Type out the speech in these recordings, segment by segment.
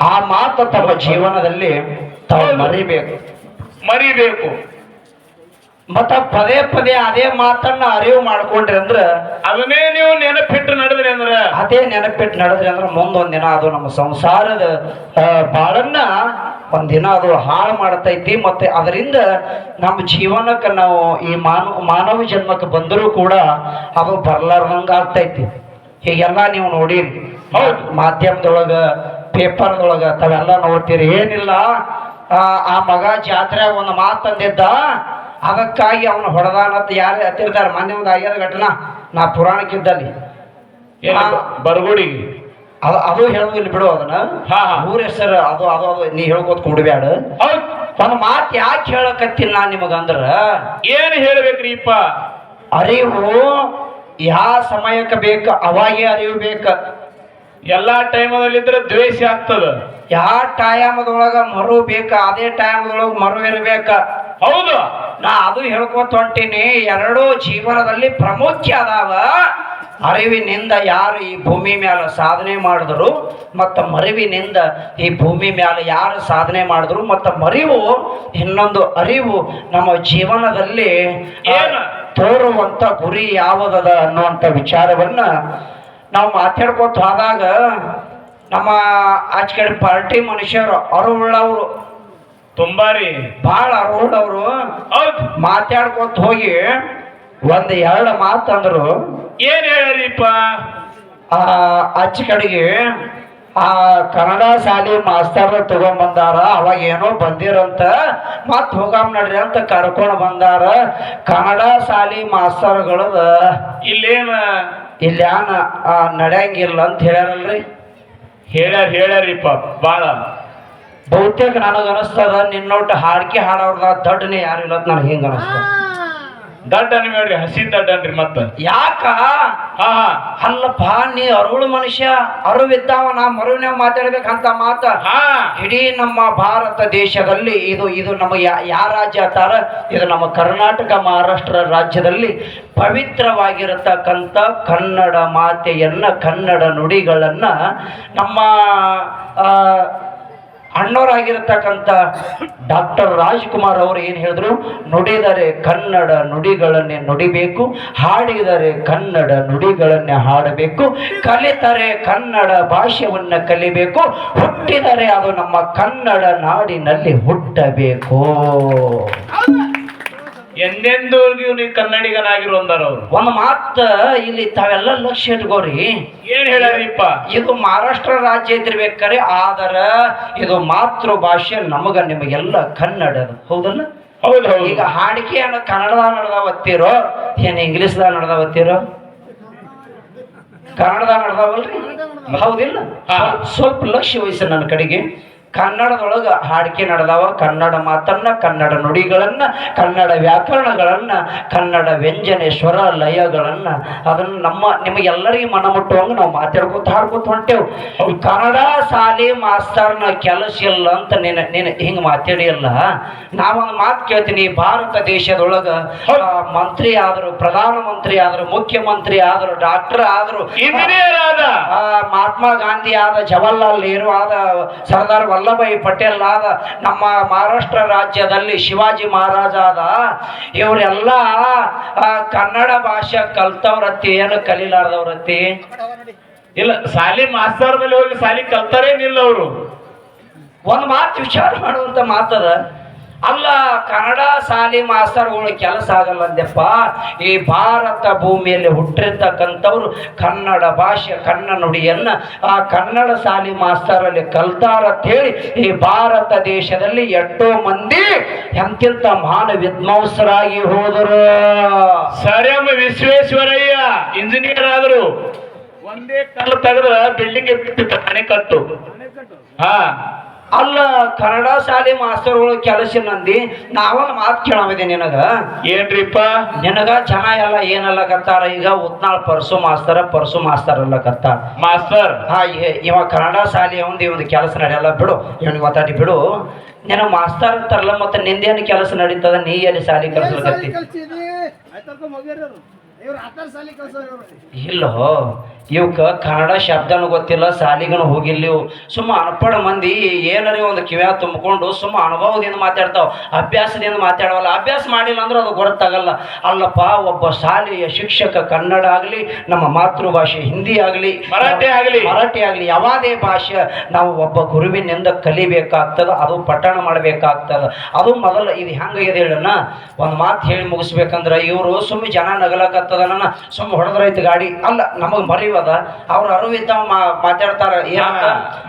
ಆ ಮಾತು ತಮ್ಮ ಜೀವನದಲ್ಲಿ ತಾವು ಮರಿಬೇಕು. ಮರಿಬೇಕು. ಮತ್ತ ಪದೇ ಪದೇ ಅದೇ ಮಾತನ್ನ ಅರಿವು ಮಾಡ್ಕೊಂಡ್ರಿ ಅಂದ್ರ ಅದನ್ನೇ ನೀವು ನೆನಪಿಟ್ಟು ನಡೆದ್ರಿ ಅಂದ್ರ. ಅದೇ ನೆನಪಿಟ್ಟು ನಡೆದ್ರಿ ಅಂದ್ರೆ ಮುಂದೊಂದ್ ದಿನ ಅದು ನಮ್ಮ ಸಂಸಾರದ ಬಾಳನ್ನ ಒಂದಿನ ಅದು ಹಾಳು ಮಾಡ್ತೈತಿ. ಮತ್ತೆ ಅದರಿಂದ ನಮ್ಮ ಜೀವನಕ್ಕೆ ನಾವು ಈ ಮಾನವ ಮಾನವ ಜನ್ಮಕ್ಕೆ ಬಂದರೂ ಕೂಡ ಅದು ಬರ್ಲಾರ್ದಂಗ ಆಗ್ತೈತಿ. ಹೀಗೆಲ್ಲ ನೀವು ನೋಡಿರಿ. ಮಾಧ್ಯಮದೊಳಗ ಪೇಪರ್ದೊಳಗ ತಾವೆಲ್ಲ ನೋಡ್ತೀರಿ. ಏನಿಲ್ಲ ಆ, ಮಗ ಜಾತ್ರೆ ಒಂದು ಮಾತು ಅಂದಿದ್ದ ಅದಕ್ಕಾಗಿ ಅವನು ಹೊಡೆದಾನಂತ ಯಾರು ಹತ್ತಿರ್ತಾರೆ. ಮೊನ್ನೆ ಒಂದು ಆಗ್ಯದ ಘಟನಾ ನಾ ಪುರಾಣಕ್ಕಿದ್ದಲ್ಲಿ. ಏನು ಬರಗುಡಿಗೆ? ಅದು ಅದು ಹೇಳೋದಿಲ್ಲ ಬಿಡು ಅದನ್ನ. ಊರ ಹೆಸರು ಅದು ಅದು ಅದು ನೀ ಹೇಳ್ಕೋತ ಕೊಡ್ಬ್ಯಾಡ. ಹೌದ್. ಒಂದು ಮಾತು ಯಾಕೆ ಹೇಳಕತ್ತೀನಿ ನಾ ನಿಮಗಂದ್ರ ಏನು ಹೇಳ್ಬೇಕ್ರಿಪ್ಪ ಅರಿವು ಯಾವ ಸಮಯಕ್ಕೆ ಬೇಕು ಅವಾಗೇ ಅರಿವು ಬೇಕ. ಎಲ್ಲಾ ಟೈಮದಲ್ಲಿದ್ರೆ ದ್ವೇಷ ಆಗ್ತದ. ಯಾವ ಟೈಮದೊಳಗ ಮರು ಬೇಕ ಅದೇ ಟೈಮದೊಳಗ ಮರು ಇರ್ಬೇಕ. ಹೌದು. ನಾ ಅದು ಹೇಳ್ಕೊತ ಹೊಂಟೀನಿ ಎರಡೂ ಜೀವನದಲ್ಲಿ ಪ್ರಾಮುಖ್ಯ ಅದಾವ. ಅರಿವಿನಿಂದ ಯಾರು ಈ ಭೂಮಿ ಮ್ಯಾಲ ಸಾಧನೆ ಮಾಡಿದ್ರು ಮತ್ತು ಮರಿವಿನಿಂದ ಈ ಭೂಮಿ ಮ್ಯಾಲ ಯಾರು ಸಾಧನೆ ಮಾಡಿದ್ರು ಮತ್ತು ಮರಿವು ಇನ್ನೊಂದು ಅರಿವು ನಮ್ಮ ಜೀವನದಲ್ಲಿ? ತೋರುವಂತ ಗುರಿ ಯಾವುದದ ಅನ್ನುವಂಥ ವಿಚಾರವನ್ನ ನಾವು ಮಾತಾಡ್ಕೊತ ಹೋದಾಗ ನಮ್ಮ ಆಚೆ ಕಡೆ ಪಾರ್ಟಿ ಮನುಷ್ಯರು ಅರುಳ್ಳವರು ತುಂಬಾ ರೀ ಭಾಳ ಅರುಳ್ಳವರು ಮಾತಾಡ್ಕೊತ ಹೋಗಿ ಒಂದು ಎರಡು ಮಾತು ಅಂದರು. ಏನ್ ಹೇಳ್ರಿಪ್ಪ? ಆ ಆಚೆ ಕಡೆಗೆ ಆ ಕನ್ನಡ ಶಾಲೆ ಮಾಸ್ತರ್ ತಗೊಂಬಂದಾರ ಅವಾಗ ಏನೋ ಬಂದಿರಂತ ಮತ್ ಹೋಗಾಮ್ ನಡ್ರಿ ಅಂತ ಕರ್ಕೊಂಡು ಬಂದಾರ ಕನ್ನಡ ಶಾಲೆ ಮಾಸ್ತರ್ಗಳದ. ಇಲ್ಲೇನ? ಇಲ್ಯಾನ ಆ, ನಡ್ಯಂಗಿಲ್ಲ ಅಂತ ಹೇಳ್ಯಾರಲ್ರಿ? ಹೇಳ್ಯಾರ ಹೇಳ್ಯಾರಿಪ್ಪ ಬಾಳ. ಬಹುತೇಕ ನನಗೆ ಅನಿಸ್ತದ ನಿನ್ನೊಟ್ಟು ಹಾಡ್ಕೆ ಹಾಡೋರ್ದ ದೊಡ್ಡನೇ ಯಾರು ಇಲ್ಲ ಅಂತ ನನಗೆ ಹಿಂಗೆ ಅನಸ್ತದ ದಡ್ಡ ಹೇಳ್ರಿ ಹಸಿ ದಡ್ಡ ಅನ್ರಿ ಮತ್ತ. ಯಾಕ? ಹಾ ಅಲ್ಲಪ್ಪ ನೀ ಅರುಳು ಮನುಷ್ಯ ಅರುವಿದ್ದಾವ ನಾ ಮರುವಿನ ಮಾತಾಡ್ಬೇಕಂತ ಮಾತ. ಹಾ. ಇಡೀ ನಮ್ಮ ಭಾರತ ದೇಶದಲ್ಲಿ ಇದು ಇದು ನಮ್ಮ ಯಾ- ಯಾವ ರಾಜ್ಯ ಅಂತಾರ ಇದು ನಮ್ಮ ಕರ್ನಾಟಕ ಮಹಾರಾಷ್ಟ್ರ ರಾಜ್ಯದಲ್ಲಿ ಪವಿತ್ರವಾಗಿರತಕ್ಕಂಥ ಕನ್ನಡ ಮಾತೆಯನ್ನ ಕನ್ನಡ ನುಡಿಗಳನ್ನ ನಮ್ಮ ಆ, ಅಣ್ಣವರಾಗಿರ್ತಕ್ಕಂಥ ಡಾಕ್ಟರ್ ರಾಜ್ಕುಮಾರ್ ಅವರು ಏನು ಹೇಳಿದ್ರು? ನುಡಿದರೆ ಕನ್ನಡ ನುಡಿಗಳನ್ನೇ ನುಡಿಬೇಕು, ಹಾಡಿದರೆ ಕನ್ನಡ ನುಡಿಗಳನ್ನೇ ಹಾಡಬೇಕು, ಕಲಿತರೆ ಕನ್ನಡ ಭಾಷೆಯನ್ನು ಕಲಿಬೇಕು, ಹುಟ್ಟಿದರೆ ಅದು ನಮ್ಮ ಕನ್ನಡ ನಾಡಿನಲ್ಲಿ ಹುಟ್ಟಬೇಕು. ಎಂದೆಂದಿಗೂ ನೀವು ಕನ್ನಡಿಗನಾಗಿರು ಅಂದಾರ ಅವ್ರು? ಒಂದು ಮಾತು ಇಲ್ಲಿ ತಾವೆಲ್ಲ ಲಕ್ಷ್ಯ ಇಟ್ಕೋರಿ. ಏನ್ ಹೇಳಿಪ್ಪ ಇದು ಮಹಾರಾಷ್ಟ್ರ ರಾಜ್ಯ ಇದ್ದಿರ್ಬೇಕಾರೆ ಆದರ ಇದು ಮಾತೃ ಭಾಷೆ ನಮಗ ನಿಮಗೆಲ್ಲ ಕನ್ನಡ ಹೌದಲ್ಲ? ಹೌದು ಹೌದು. ಈಗ ಕನ್ನಡದ ಕನ್ನಡದಾಗ ನಡೆದಾವತ್ತೀರೋ ಏನ್ ಇಂಗ್ಲಿಷ್ದಾಗ ದ ಕನ್ನಡದಾಗ ನಡೆದಾವಲ್ರಿ? ಹೌದಿಲ್ಲ? ನಡೆದವಲ್ರಿ ಸ್ವಲ್ಪ- ಸ್ವಲ್ಪ ಲಕ್ಷ್ಯ ವಹಿಸ ನನ್ನ ಕಡೆಗೆ. ಕನ್ನಡದೊಳಗ ಹಾಡಿಕೆ ನಡೆದಾವ. ಕನ್ನಡ ಮಾತನ್ನ ಕನ್ನಡ ನುಡಿಗಳನ್ನ ಕನ್ನಡ ವ್ಯಾಕರಣಗಳನ್ನ ಕನ್ನಡ ವ್ಯಂಜನೆ ಸ್ವರ ಲಯಗಳನ್ನ ಅದನ್ನ ನಮ್ಮ ನಿಮಗೆಲ್ಲರಿಗೂ ಮನ ಮುಟ್ಟುವಂಗ ನಾವು ಮಾತಾಡ್ಕೊತ ಹಾಡ್ಕೊತ ಹೊಂಟೇವು. ಕನ್ನಡ ಶಾಲೆ ಮಾಸ್ತರ್ನ ಕೆಲಸ ಇಲ್ಲ ಅಂತ ನೀನು ನೀನು ಹಿಂಗೆ ಮಾತಾಡಿಯಲ್ಲ ನಾವೊಂದು ಮಾತು ಕೇಳ್ತೀನಿ. ಭಾರತ ದೇಶದೊಳಗ ಮಂತ್ರಿ ಆದ್ರು ಪ್ರಧಾನ ಮಂತ್ರಿ ಆದ್ರು ಮುಖ್ಯಮಂತ್ರಿ ಆದ್ರು ಡಾಕ್ಟರ್ ಆದ್ರು ಇಂಜಿನಿಯರ್ ಆದ. ಆ, ಮಹಾತ್ಮ ಗಾಂಧಿ ಆದ ಜವಾಹರ್ಲಾಲ್ ನೆಹರು ಆದ ಸರ್ದಾರ್ ವಲ್ಲಭಾಯಿ ಪಟೇಲ್ ಆದ ನಮ್ಮ ಮಹಾರಾಷ್ಟ್ರ ರಾಜ್ಯದಲ್ಲಿ ಶಿವಾಜಿ ಮಹಾರಾಜ ಆದ ಇವರೆಲ್ಲ ಕನ್ನಡ ಭಾಷೆ ಕಲ್ತವ್ರತ್ತಿ ಏನು ಕಲೀಲಾರ್ದವ್ರತ್ತಿ? ಇಲ್ಲ ಸಾಲಿ ಮಾಸ್ತಾರದಲ್ಲಿ ಹೋಗಿ ಸಾಲಿ ಕಲ್ತಾರೇನಿಲ್ಲ ಅವರು. ಒಂದು ಮಾತು ವಿಚಾರ ಮಾಡುವಂತ ಮಾತದ. ಅಲ್ಲ, ಕನ್ನಡ ಶಾಲೆ ಮಾಸ್ತರ್ಗಳು ಕೆಲಸ ಆಗಲ್ಲ ಅಂದೆಪ್ಪ ಈ ಭಾರತ ಭೂಮಿಯಲ್ಲಿ ಹುಟ್ಟಿರ್ತಕ್ಕಂಥವ್ರು ಕನ್ನಡ ಭಾಷೆ, ಕನ್ನಡ ನುಡಿಯನ್ನು ಆ ಕನ್ನಡ ಶಾಲೆ ಮಾಸ್ತರಲ್ಲಿ ಕಲ್ತಾರ ಹೇಳಿ ಈ ಭಾರತ ದೇಶದಲ್ಲಿ ಎಷ್ಟೋ ಮಂದಿ ಎಂತಿಂತ ಮಹಾನ್ ವಿದ್ವಾಂಸರಾಗಿ ಹೋದರು. ಸರ್ ವಿಶ್ವೇಶ್ವರಯ್ಯ ಇಂಜಿನಿಯರ್ ಆದರು. ಒಂದೇ ಕಲ್ಲು ತೆಗೆದ್ರ ಬಿಲ್ಡಿಂಗ್ ಬಿಟ್ಟು ಅಣೆಕಟ್ಟು ಕಟ್ಟು. ಹಾ. ಅಲ್ಲ ಕನ್ನಡ ಶಾಲೆ ಮಾಸ್ತರ್ಗಳು ಕೆಲಸ ನಂದಿ ನಾವೊಂದು ಮಾತು ಕೇಳವಿದೆ ನಿನಗ. ಏನ್ರಿಪ್ಪ? ನಿನಗ ಜನ ಎಲ್ಲ ಏನಲ್ಲ ಕತ್ತಾರ? ಈಗ ಉತ್ನಾಳ್ ಪರ್ಸು ಮಾಸ್ತರ ಪರ್ಸು ಮಾಸ್ತರ್ ಅಲ್ಲ ಕತ್ತಾರ ಮಾಸ್ತರ್? ಹಾ ಇವ ಕನ್ನಡ ಶಾಲೆ ಒಂದು ಒಂದು ಕೆಲಸ ನಡೆಯಲ್ಲ ಬಿಡು. ಇವನಿಗೆ ಮಾತಾಡಿ ಬಿಡು. ನಿನ್ನ ಮಾಸ್ತರ್ ಅಂತಾರಲ್ಲ ಮತ್ತೆ ನಿಂದೇನು ಕೆಲಸ ನಡೀತದ? ನೀ ಎಲ್ಲಿ ಶಾಲೆ ಕಲ್ಸಲಕತ್ತಿ? ಇವ್ರು ಹತ್ತಾರು ಸಾಲಿ ಕಳ್ಸೋರು ಇವ್ರು. ಇಲ್ಲೋ ಇವಕ್ಕ ಕನ್ನಡ ಶಬ್ದನೂ ಗೊತ್ತಿಲ್ಲ ಸಾಲಿಗನು ಹೋಗಿಲ್ಲ ಇವು. ಸುಮ್ಮ ಅನ್ಪಡ ಮಂದಿ ಏನಾರೇ ಒಂದು ಕಿವ್ಯಾ ತುಂಬಿಕೊಂಡು ಸುಮ್ಮ ಅನುಭವದಿಂದ ಮಾತಾಡ್ತಾವ ಅಭ್ಯಾಸದಿಂದ ಮಾತಾಡವಲ್ಲ. ಅಭ್ಯಾಸ ಮಾಡಿಲ್ಲ ಅಂದ್ರೆ ಅದು ಗೊತ್ತಾಗಲ್ಲ. ಅಲ್ಲಪ್ಪ ಒಬ್ಬ ಶಾಲೆಯ ಶಿಕ್ಷಕ ಕನ್ನಡ ಆಗಲಿ ನಮ್ಮ ಮಾತೃಭಾಷೆ ಹಿಂದಿ ಆಗಲಿ ಮರಾಠಿ ಆಗಲಿ. ಮರಾಠಿ ಆಗಲಿ ಯಾವುದೇ ಭಾಷೆ ನಾವು ಒಬ್ಬ ಗುರುವಿನಿಂದ ಕಲಿಬೇಕಾಗ್ತದ ಅದು ಪಠಣ ಮಾಡಬೇಕಾಗ್ತದ. ಅದು ಮೊದಲು ಇದು ಹೆಂಗಾಗಿದೆ ಹೇಳಣ್ಣ? ಒಂದು ಮಾತು ಹೇಳಿ ಮುಗಿಸ್ಬೇಕಂದ್ರೆ ಇವರು ಸುಮ್ಮನೆ ಜನ ನಗಲಕತ್ತದ ನನ್ನ ಸುಮ್ಮ ಹೊಡೆದ್ರೈತಿ ಗಾಡಿ. ಅಲ್ಲ ನಮಗ್ ಮರಿವದ ಅವ್ರ ಅರಿವಿದ್ದಾವ ಮಾ ಮಾತಾಡ್ತಾರ.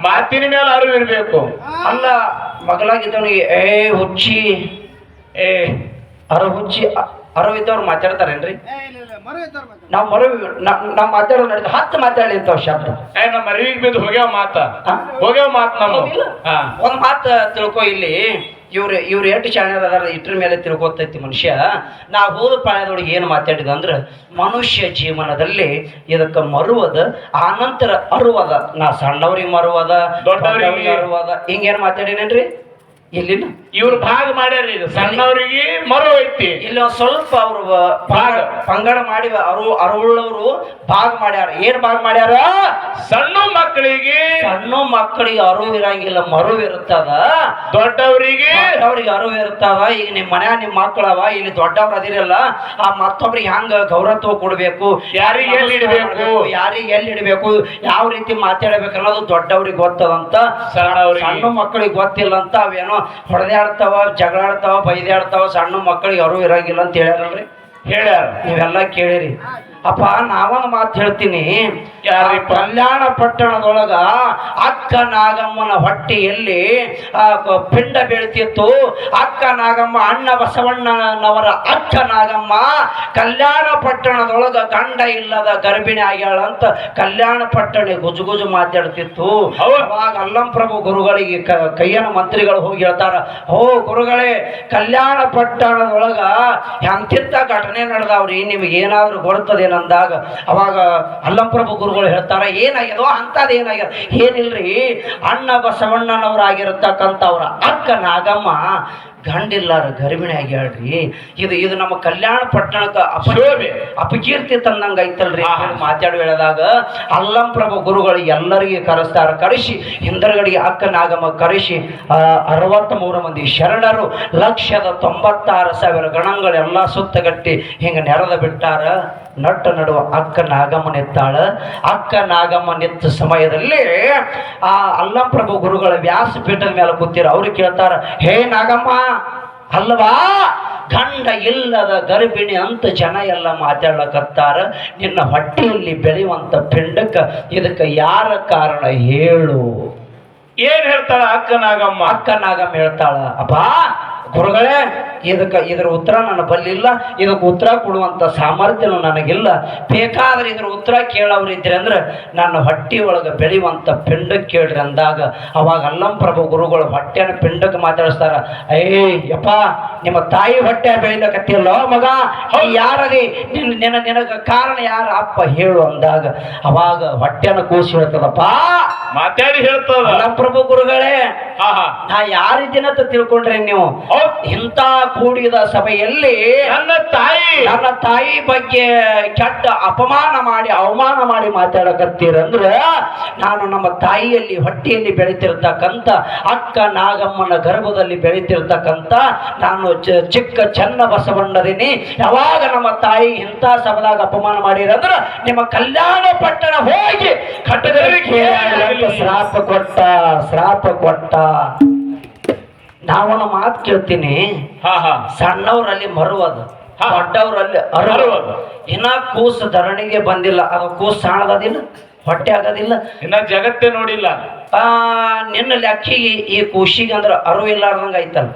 ಮಾತಿನ ಮೇಲೆ ಅರಿವಿರ್ಬೇಕು ಅಲ್ಲ ಮಗಲಾಗಿದ್ದವನಿಗೆ ಏ ಹುಚ್ಚಿ. ಏ. ಅರ ಹುಚ್ಚಿ ಅರವಿದ್ದವ್ರು ಮಾತಾಡ್ತಾರೇನ್ರಿ? ನಾವ್ ಇಲ್ಲ ಇಲ್ಲ ಮರು ಇದ್ದಾರ ನಾವು ಮರವಿ ನಾವು ಮಾತಾಡೋ ನಡೆದ ಹತ್ತು ಮಾತಾಡಲಿ ಅಂತ ಶಬ್ದ. ಏ ನಮ್ಮ ಅರಿವಿಗೆ ಬಿದ್ದು ಹೋಗ್ಯಾವ ಮಾತ? ಹೋಗ್ಯಾವ ಮಾತು ನಮ್ಮ? ಒಂದ್ ಮಾತು ತಿಳ್ಕೊ ಇಲ್ಲಿ. ಇವ್ರು ಇವ್ರು ಎಷ್ಟು ಚಾಣರ್ ಅದಾರ ಇಟ್ರ ಮೇಲೆ ತಿಳ್ಕೊತೈತಿ ಮನುಷ್ಯ. ನಾ ಹೋದ ಪ್ರಾಯದೊಳಗೆ ಏನು ಮಾತಾಡಿದ ಅಂದ್ರೆ ಮನುಷ್ಯ ಜೀವನದಲ್ಲಿ ಇದಕ್ಕೆ ಮರುವದ ಆನಂತರ ಅರುವದ. ನಾ ಸಣ್ಣವ್ರಿಗೆ ಮರುವದ ದೊಡ್ಡವ್ರಿಗೆ. ಅರುವದ. ಹಿಂಗೇನು ಮಾತಾಡಿನೇನ್ರಿ? ಇಲ್ಲಿಲ್ಲ ಇವ್ರು ಭಾಗ ಮಾಡ್ಯಾರ ಈಗ ಸಣ್ಣವರಿಗೆ ಮರು ಐತಿ. ಇಲ್ಲ ಒಂದ್ ಸ್ವಲ್ಪ ಅವರು ಭಾಗ. ಪಂಗಡ ಮಾಡಿ ಅರು ಅರುಳ್ಳವರು ಭಾಗ ಮಾಡ್ಯಾರ. ಏನ್ ಭಾಗ ಮಾಡ್ಯಾರ? ಸಣ್ಣ ಮಕ್ಕಳಿಗೆ ಸಣ್ಣ ಮಕ್ಕಳಿಗೆ ಅರಿವು ಇರಂಗಿಲ್ಲ ಮರುವು ಇರ್ತದ ದೊಡ್ಡವರಿಗೆ ಅವ್ರಿಗೆ ಅರಿವು ಇರ್ತದ ಈಗ ನಿಮ್ಮ ಮನ್ಯಾಗ ನಿಮ್ಮ ಮಕ್ಕಳವ ಇಲ್ಲಿ ದೊಡ್ಡವ್ರ ಅದಿರಲ್ಲ ಆ ಮತ್ತೊಬ್ರಿಗೆ ಹ್ಯಾಂಗ ಗೌರವತ್ವ ಕೊಡ್ಬೇಕು? ಯಾರಿಗೆ ಎಲ್ಲಿ ಇಡಬೇಕು? ಯಾರಿಗೆ ಎಲ್ಲಿ ಇಡಬೇಕು? ಯಾವ ರೀತಿ ಮಾತಾಡ್ಬೇಕು ಅನ್ನೋದು ದೊಡ್ಡವ್ರಿಗೆ ಗೊತ್ತದಂತ. ಸಣ್ಣ ಮಕ್ಕಳಿಗೆ ಗೊತ್ತಿಲ್ಲ ಅಂತ ಅವೇನೋ ಹೊಡೆದಾಡ್ತಾವ ಜಗಳಾಡ್ತಾವ ಬೈದಾಡ್ತಾವ ಸಣ್ಣ ಮಕ್ಕಳಿಗೆ ಯಾರೂ ಇರಂಗಿಲ್ಲ ಅಂತ ಹೇಳ್ಯಾರಲ್ರಿ? ಹೇಳ್ಯಾರ. ನೀವೆಲ್ಲ ಕೇಳಿರಿ. ಅಪ್ಪ ನಾವೊಂದು ಮಾತು ಹೇಳ್ತೀನಿ? ಕಲ್ಯಾಣ ಪಟ್ಟಣದೊಳಗ ಅಕ್ಕ ನಾಗಮ್ಮನ ಹೊಟ್ಟೆಯಲ್ಲಿ ಪಿಂಡ ಬೆಳಿತಿತ್ತು ಅಕ್ಕ ನಾಗಮ್ಮ ಅಣ್ಣ ಬಸವಣ್ಣನವರ ಅಕ್ಕ ನಾಗಮ್ಮ ಕಲ್ಯಾಣ ಪಟ್ಟಣದೊಳಗ ಗಂಡ ಇಲ್ಲದ ಗರ್ಭಿಣಿ ಆಗ್ಯಾಳ ಅಂತ ಕಲ್ಯಾಣ ಪಟ್ಟಣ ಗುಜುಗುಜು ಗುಜು ಮಾತಾಡ್ತಿತ್ತು. ಅವಾಗ ಅಲ್ಲಂಪ್ರಭು ಗುರುಗಳಿಗೆ ಕೈಯನ ಮಂತ್ರಿಗಳು ಹೋಗಿ ಹೇಳ್ತಾರ ಹೋ ಗುರುಗಳೇ ಕಲ್ಯಾಣ ಪಟ್ಟಣದೊಳಗ ಎಂತಿಂತ ಘಟನೆ ನಡೆದಾವ್ರಿ ನಿಮ್ಗೆ ಏನಾದ್ರು ಗೊತ್ತದೇನಂದಾಗ ಅವಾಗ ಅಲ್ಲಂಪ್ರಭು ಗುರುಗಳು ಹೇಳ್ತಾರ ಏನಾಗ್ಯದೋ ಅಂಥದ್ದು ಏನಾಗ್ಯದ? ಏನಿಲ್ರಿ ಅಣ್ಣ ಬಸವಣ್ಣನವರಾಗಿರ್ತಕ್ಕಂಥ ಅವರ ಅಕ್ಕ ನಾಗಮ್ಮ ಗಂಡಿಲ್ಲಾರ ಗರ್ಭಿಣಿ ಹೇಳ್ರಿ ಇದು ಇದು ನಮ್ಮ ಕಲ್ಯಾಣ ಪಟ್ಟಣಕ್ಕೆ ಅಪಶೋಭೆ ಅಪಕೀರ್ತಿ ತಂದಂಗ ಐತಲ್ರಿ ಮಾತಾಡಿ ಹೇಳಿದಾಗ ಅಲ್ಲಂಪ್ರಭು ಗುರುಗಳು ಎಲ್ಲರಿಗೆ ಕರೆಸ್ತಾರ ಕರೆಸಿ ಹಿಂದರಗಡೆಗೆ ಅಕ್ಕ ನಾಗಮ್ಮ ಕರೆಸಿ ಅರವತ್ತ್ ಮೂರು ಮಂದಿ ಶರಣರು ಲಕ್ಷದ ತೊಂಬತ್ತಾರು ಸಾವಿರ ಗಣಗಳೆಲ್ಲ ಸುತ್ತಗಟ್ಟಿ ಹಿಂಗ ನೆರೆದ ಬಿಟ್ಟಾರ. ನಟ್ಟ ನಡುವ ಅಕ್ಕ ನಾಗಮ್ಮ ನಿತ್ತಾಳ ಅಕ್ಕ ನಾಗಮ್ಮ ನಿತ್ತ ಸಮಯದಲ್ಲಿ ಆ ಅಲ್ಲಂಪ್ರಭು ಗುರುಗಳ ವ್ಯಾಸ ಪೀಠದ ಮೇಲೆ ಕೂತಿರ ಅವ್ರು ಕೇಳ್ತಾರ ಹೇ ನಾಗಮ್ಮ ಅಲ್ವಾ ಗಂಡ ಇಲ್ಲದ ಗರ್ಭಿಣಿ ಅಂತ ಜನ ಎಲ್ಲ ಮಾತಾಡ್ಲಕತ್ತಾರ. ನಿನ್ನ ಹೊಟ್ಟೆಯಲ್ಲಿ ಬೆಳೆಯುವಂಥ ಪಿಂಡಕ್ಕ ಇದಕ್ಕೆ ಯಾರ ಕಾರಣ ಹೇಳು? ಏನ್ ಹೇಳ್ತಾಳ ಅಕ್ಕ ನಾಗಮ್ಮ? ಅಕ್ಕ ನಾಗಮ್ಮ ಹೇಳ್ತಾಳ ಅಪ್ಪ ಗುರುಗಳೇ ಇದಕ್ಕ ಇದರ ಉತ್ತರ ನನ್ನ ಬಲ್ಲಿಲ್ಲ ಇದಕ್ಕೆ ಉತ್ತರ ಕೊಡುವಂಥ ಸಾಮರ್ಥ್ಯನೂ ನನಗಿಲ್ಲ. ಬೇಕಾದ್ರೆ ಇದ್ರ ಉತ್ತರ ಕೇಳೋರಿದ್ರೆ ಅಂದ್ರೆ ನನ್ನ ಹೊಟ್ಟೆ ಒಳಗೆ ಬೆಳೆಯುವಂಥ ಪಿಂಡಕ್ಕೆ ಕೇಳ್ರಿ ಅಂದಾಗ ಅವಾಗ ಅಲ್ಲಂಪ್ರಭು ಗುರುಗಳು ಹೊಟ್ಟೆನ ಪಿಂಡಕ್ಕೆ ಮಾತಾಡಿಸ್ತಾರ ಏ ಯಪ್ಪ ನಿಮ್ಮ ತಾಯಿ ಹೊಟ್ಟೆ ಬೆಳಿಲಕತ್ತಿಲ್ಲ ಮಗ ಯಾರದಿ? ನಿನ್ನ ನಿನ್ನ ನಿನಗ ಕಾರಣ ಯಾರ? ಅಪ್ಪ ಹೇಳು ಅಂದಾಗ ಅವಾಗ ಹೊಟ್ಟೆನ ಕೂಸಿ ಹೇಳ್ತದಪ್ಪ. ಮಾತಾಡಿ ಹೇಳ್ತದ. ಪ್ರಭು ಗುರುಗಳೇ ನಾ ಯಾರಿದ್ದೀನಂತ ತಿಳ್ಕೊಂಡ್ರೆ ನೀವು. ಇಂಥ ಕೂಡಿದ ಸಭೆಯಲ್ಲಿ ನನ್ನ ತಾಯಿ ನನ್ನ ತಾಯಿ ಬಗ್ಗೆ ಕೆಟ್ಟ ಅಪಮಾನ ಮಾಡಿ ಅವಮಾನ ಮಾಡಿ ಮಾತಾಡಕತ್ತೀರಂದ್ರೆ ನಾನು ನಮ್ಮ ತಾಯಿಯಲ್ಲಿ ಹೊಟ್ಟೆಯಲ್ಲಿ ಬೆಳೀತಿರ್ತಕ್ಕಂತ ಅಕ್ಕ ನಾಗಮ್ಮನ ಗರ್ಭದಲ್ಲಿ ಬೆಳೀತಿರ್ತಕ್ಕಂತ ನಾನು ಚಿಕ್ಕ ಚನ್ನ ಬಸವಣ್ಣದೀನಿ ಯಾವಾಗ ನಮ್ಮ ತಾಯಿ ಇಂಥ ಸಭದಾಗ ಅಪಮಾನ ಮಾಡಿರಂದ್ರೆ ನಿಮ್ಮ ಕಲ್ಯಾಣ ಪಟ್ಟಣ ಹೋಗಿ ಕಟ್ಟಗಳಿಗೆ ಶ್ರಾಪ ಕೊಟ್ಟ ಶ್ರಾಪ ಕೊಟ್ಟ. ನಾವೊಂದು ಮಾತು ಕೇಳ್ತೀನಿ. ಸಣ್ಣವರಲ್ಲಿ ಮರುವದು. ದೊಡ್ಡವರಲ್ಲಿ. ಅರುವದು. ಇನ್ನ ಕೂಸು ಧರಣಿಗೆ ಬಂದಿಲ್ಲ ಅದು ಕೂಸು ಸಾಣದಿಲ್ಲ ಹೊಟ್ಟೆ ಆಗೋದಿಲ್ಲ. ಇನ್ನ ಜಗತ್ತೇ ನೋಡಿಲ್ಲ ಆ ನಿನ್ನ ಲೆಕ್ಕಿಗೆ ಈ ಕೂಸಿಗೆ ಅಂದ್ರೆ ಅರಿವು ಇಲ್ಲಾರ್ದಂಗ ಐತಲ್ಲ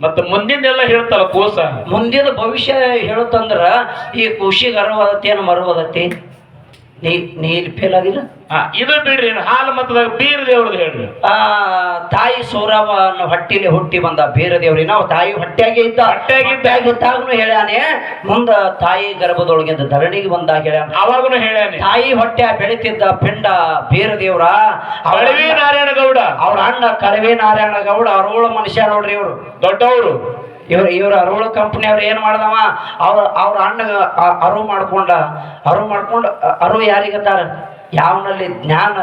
ಮತ್ತೆ ಮುಂದಿನೆಲ್ಲ ಹೇಳ್ತಲ್ಲ ಕೂಸ. ಮುಂದಿನ ಭವಿಷ್ಯ ಹೇಳುತ್ತಂದ್ರ ಈ ಖುಷಿಗೆ ಅರಿವದತಿ ಏನು ಮರುವದತಿ ನೀ ನೀ ಇಲ್ಲಿ ಫೇಲ್ ಆಗಿಲ್ಲ? ಹಾ ಇದು ಬಿಡ್ರಿ ಇನ್ನು ಹಾಲು ಮತದಾಗ ಬೀರ್ ದೇವ್ರದ್ದು ಹೇಳ್ರಿ. ಆ ತಾಯಿ ಸೌರವನ ಹೊಟ್ಟಿಲಿ ಹುಟ್ಟಿ ಬಂದ ಬೇರೆ ದೇವ್ರಿ. ನಾವು ತಾಯಿ ಹೊಟ್ಟೆಗೆ ಇದ್ದ. ಹೊಟ್ಟೆಗೆ ಇದ್ದ. ಇದ್ದಾಗನು ಹೇಳ್ಯಾನೆ ಮುಂದ ತಾಯಿ ಗರ್ಭದೊಳಗಿಂದ ಧರಣಿಗೆ ಬಂದಾಗ ಹೇಳ್ಯಾನ. ಅವಾಗನು ಹೇಳ್ಯಾನಿ. ತಾಯಿ ಹೊಟ್ಟೆ ಬೆಳಿತಿದ್ದ ಪಿಂಡ ಬೀರ ದೇವ್ರ ಅವ್ರ ಕಳವಿ ನಾರಾಯಣ ಗೌಡ ಅವ್ರ ಅಣ್ಣ ಕಳವೆ ನಾರಾಯಣ ಗೌಡ ಅವ್ರ ಮನುಷ್ಯ ನೋಡ್ರಿ ಇವ್ರು. ದೊಡ್ಡವರು. ಇವ್ರ ಇವ್ರ ಅರುಳು ಕಂಪ್ನಿ ಅವ್ರು ಏನು ಮಾಡ್ದವ? ಅವ್ರ ಅವ್ರ ಅಣ್ಣ ಅರು ಮಾಡ್ಕೊಂಡ ಅರಿವು ಮಾಡ್ಕೊಂಡು ಅರು ಯಾರಿಗತ್ತಾರ ಯಾವನಲ್ಲಿ ಜ್ಞಾನ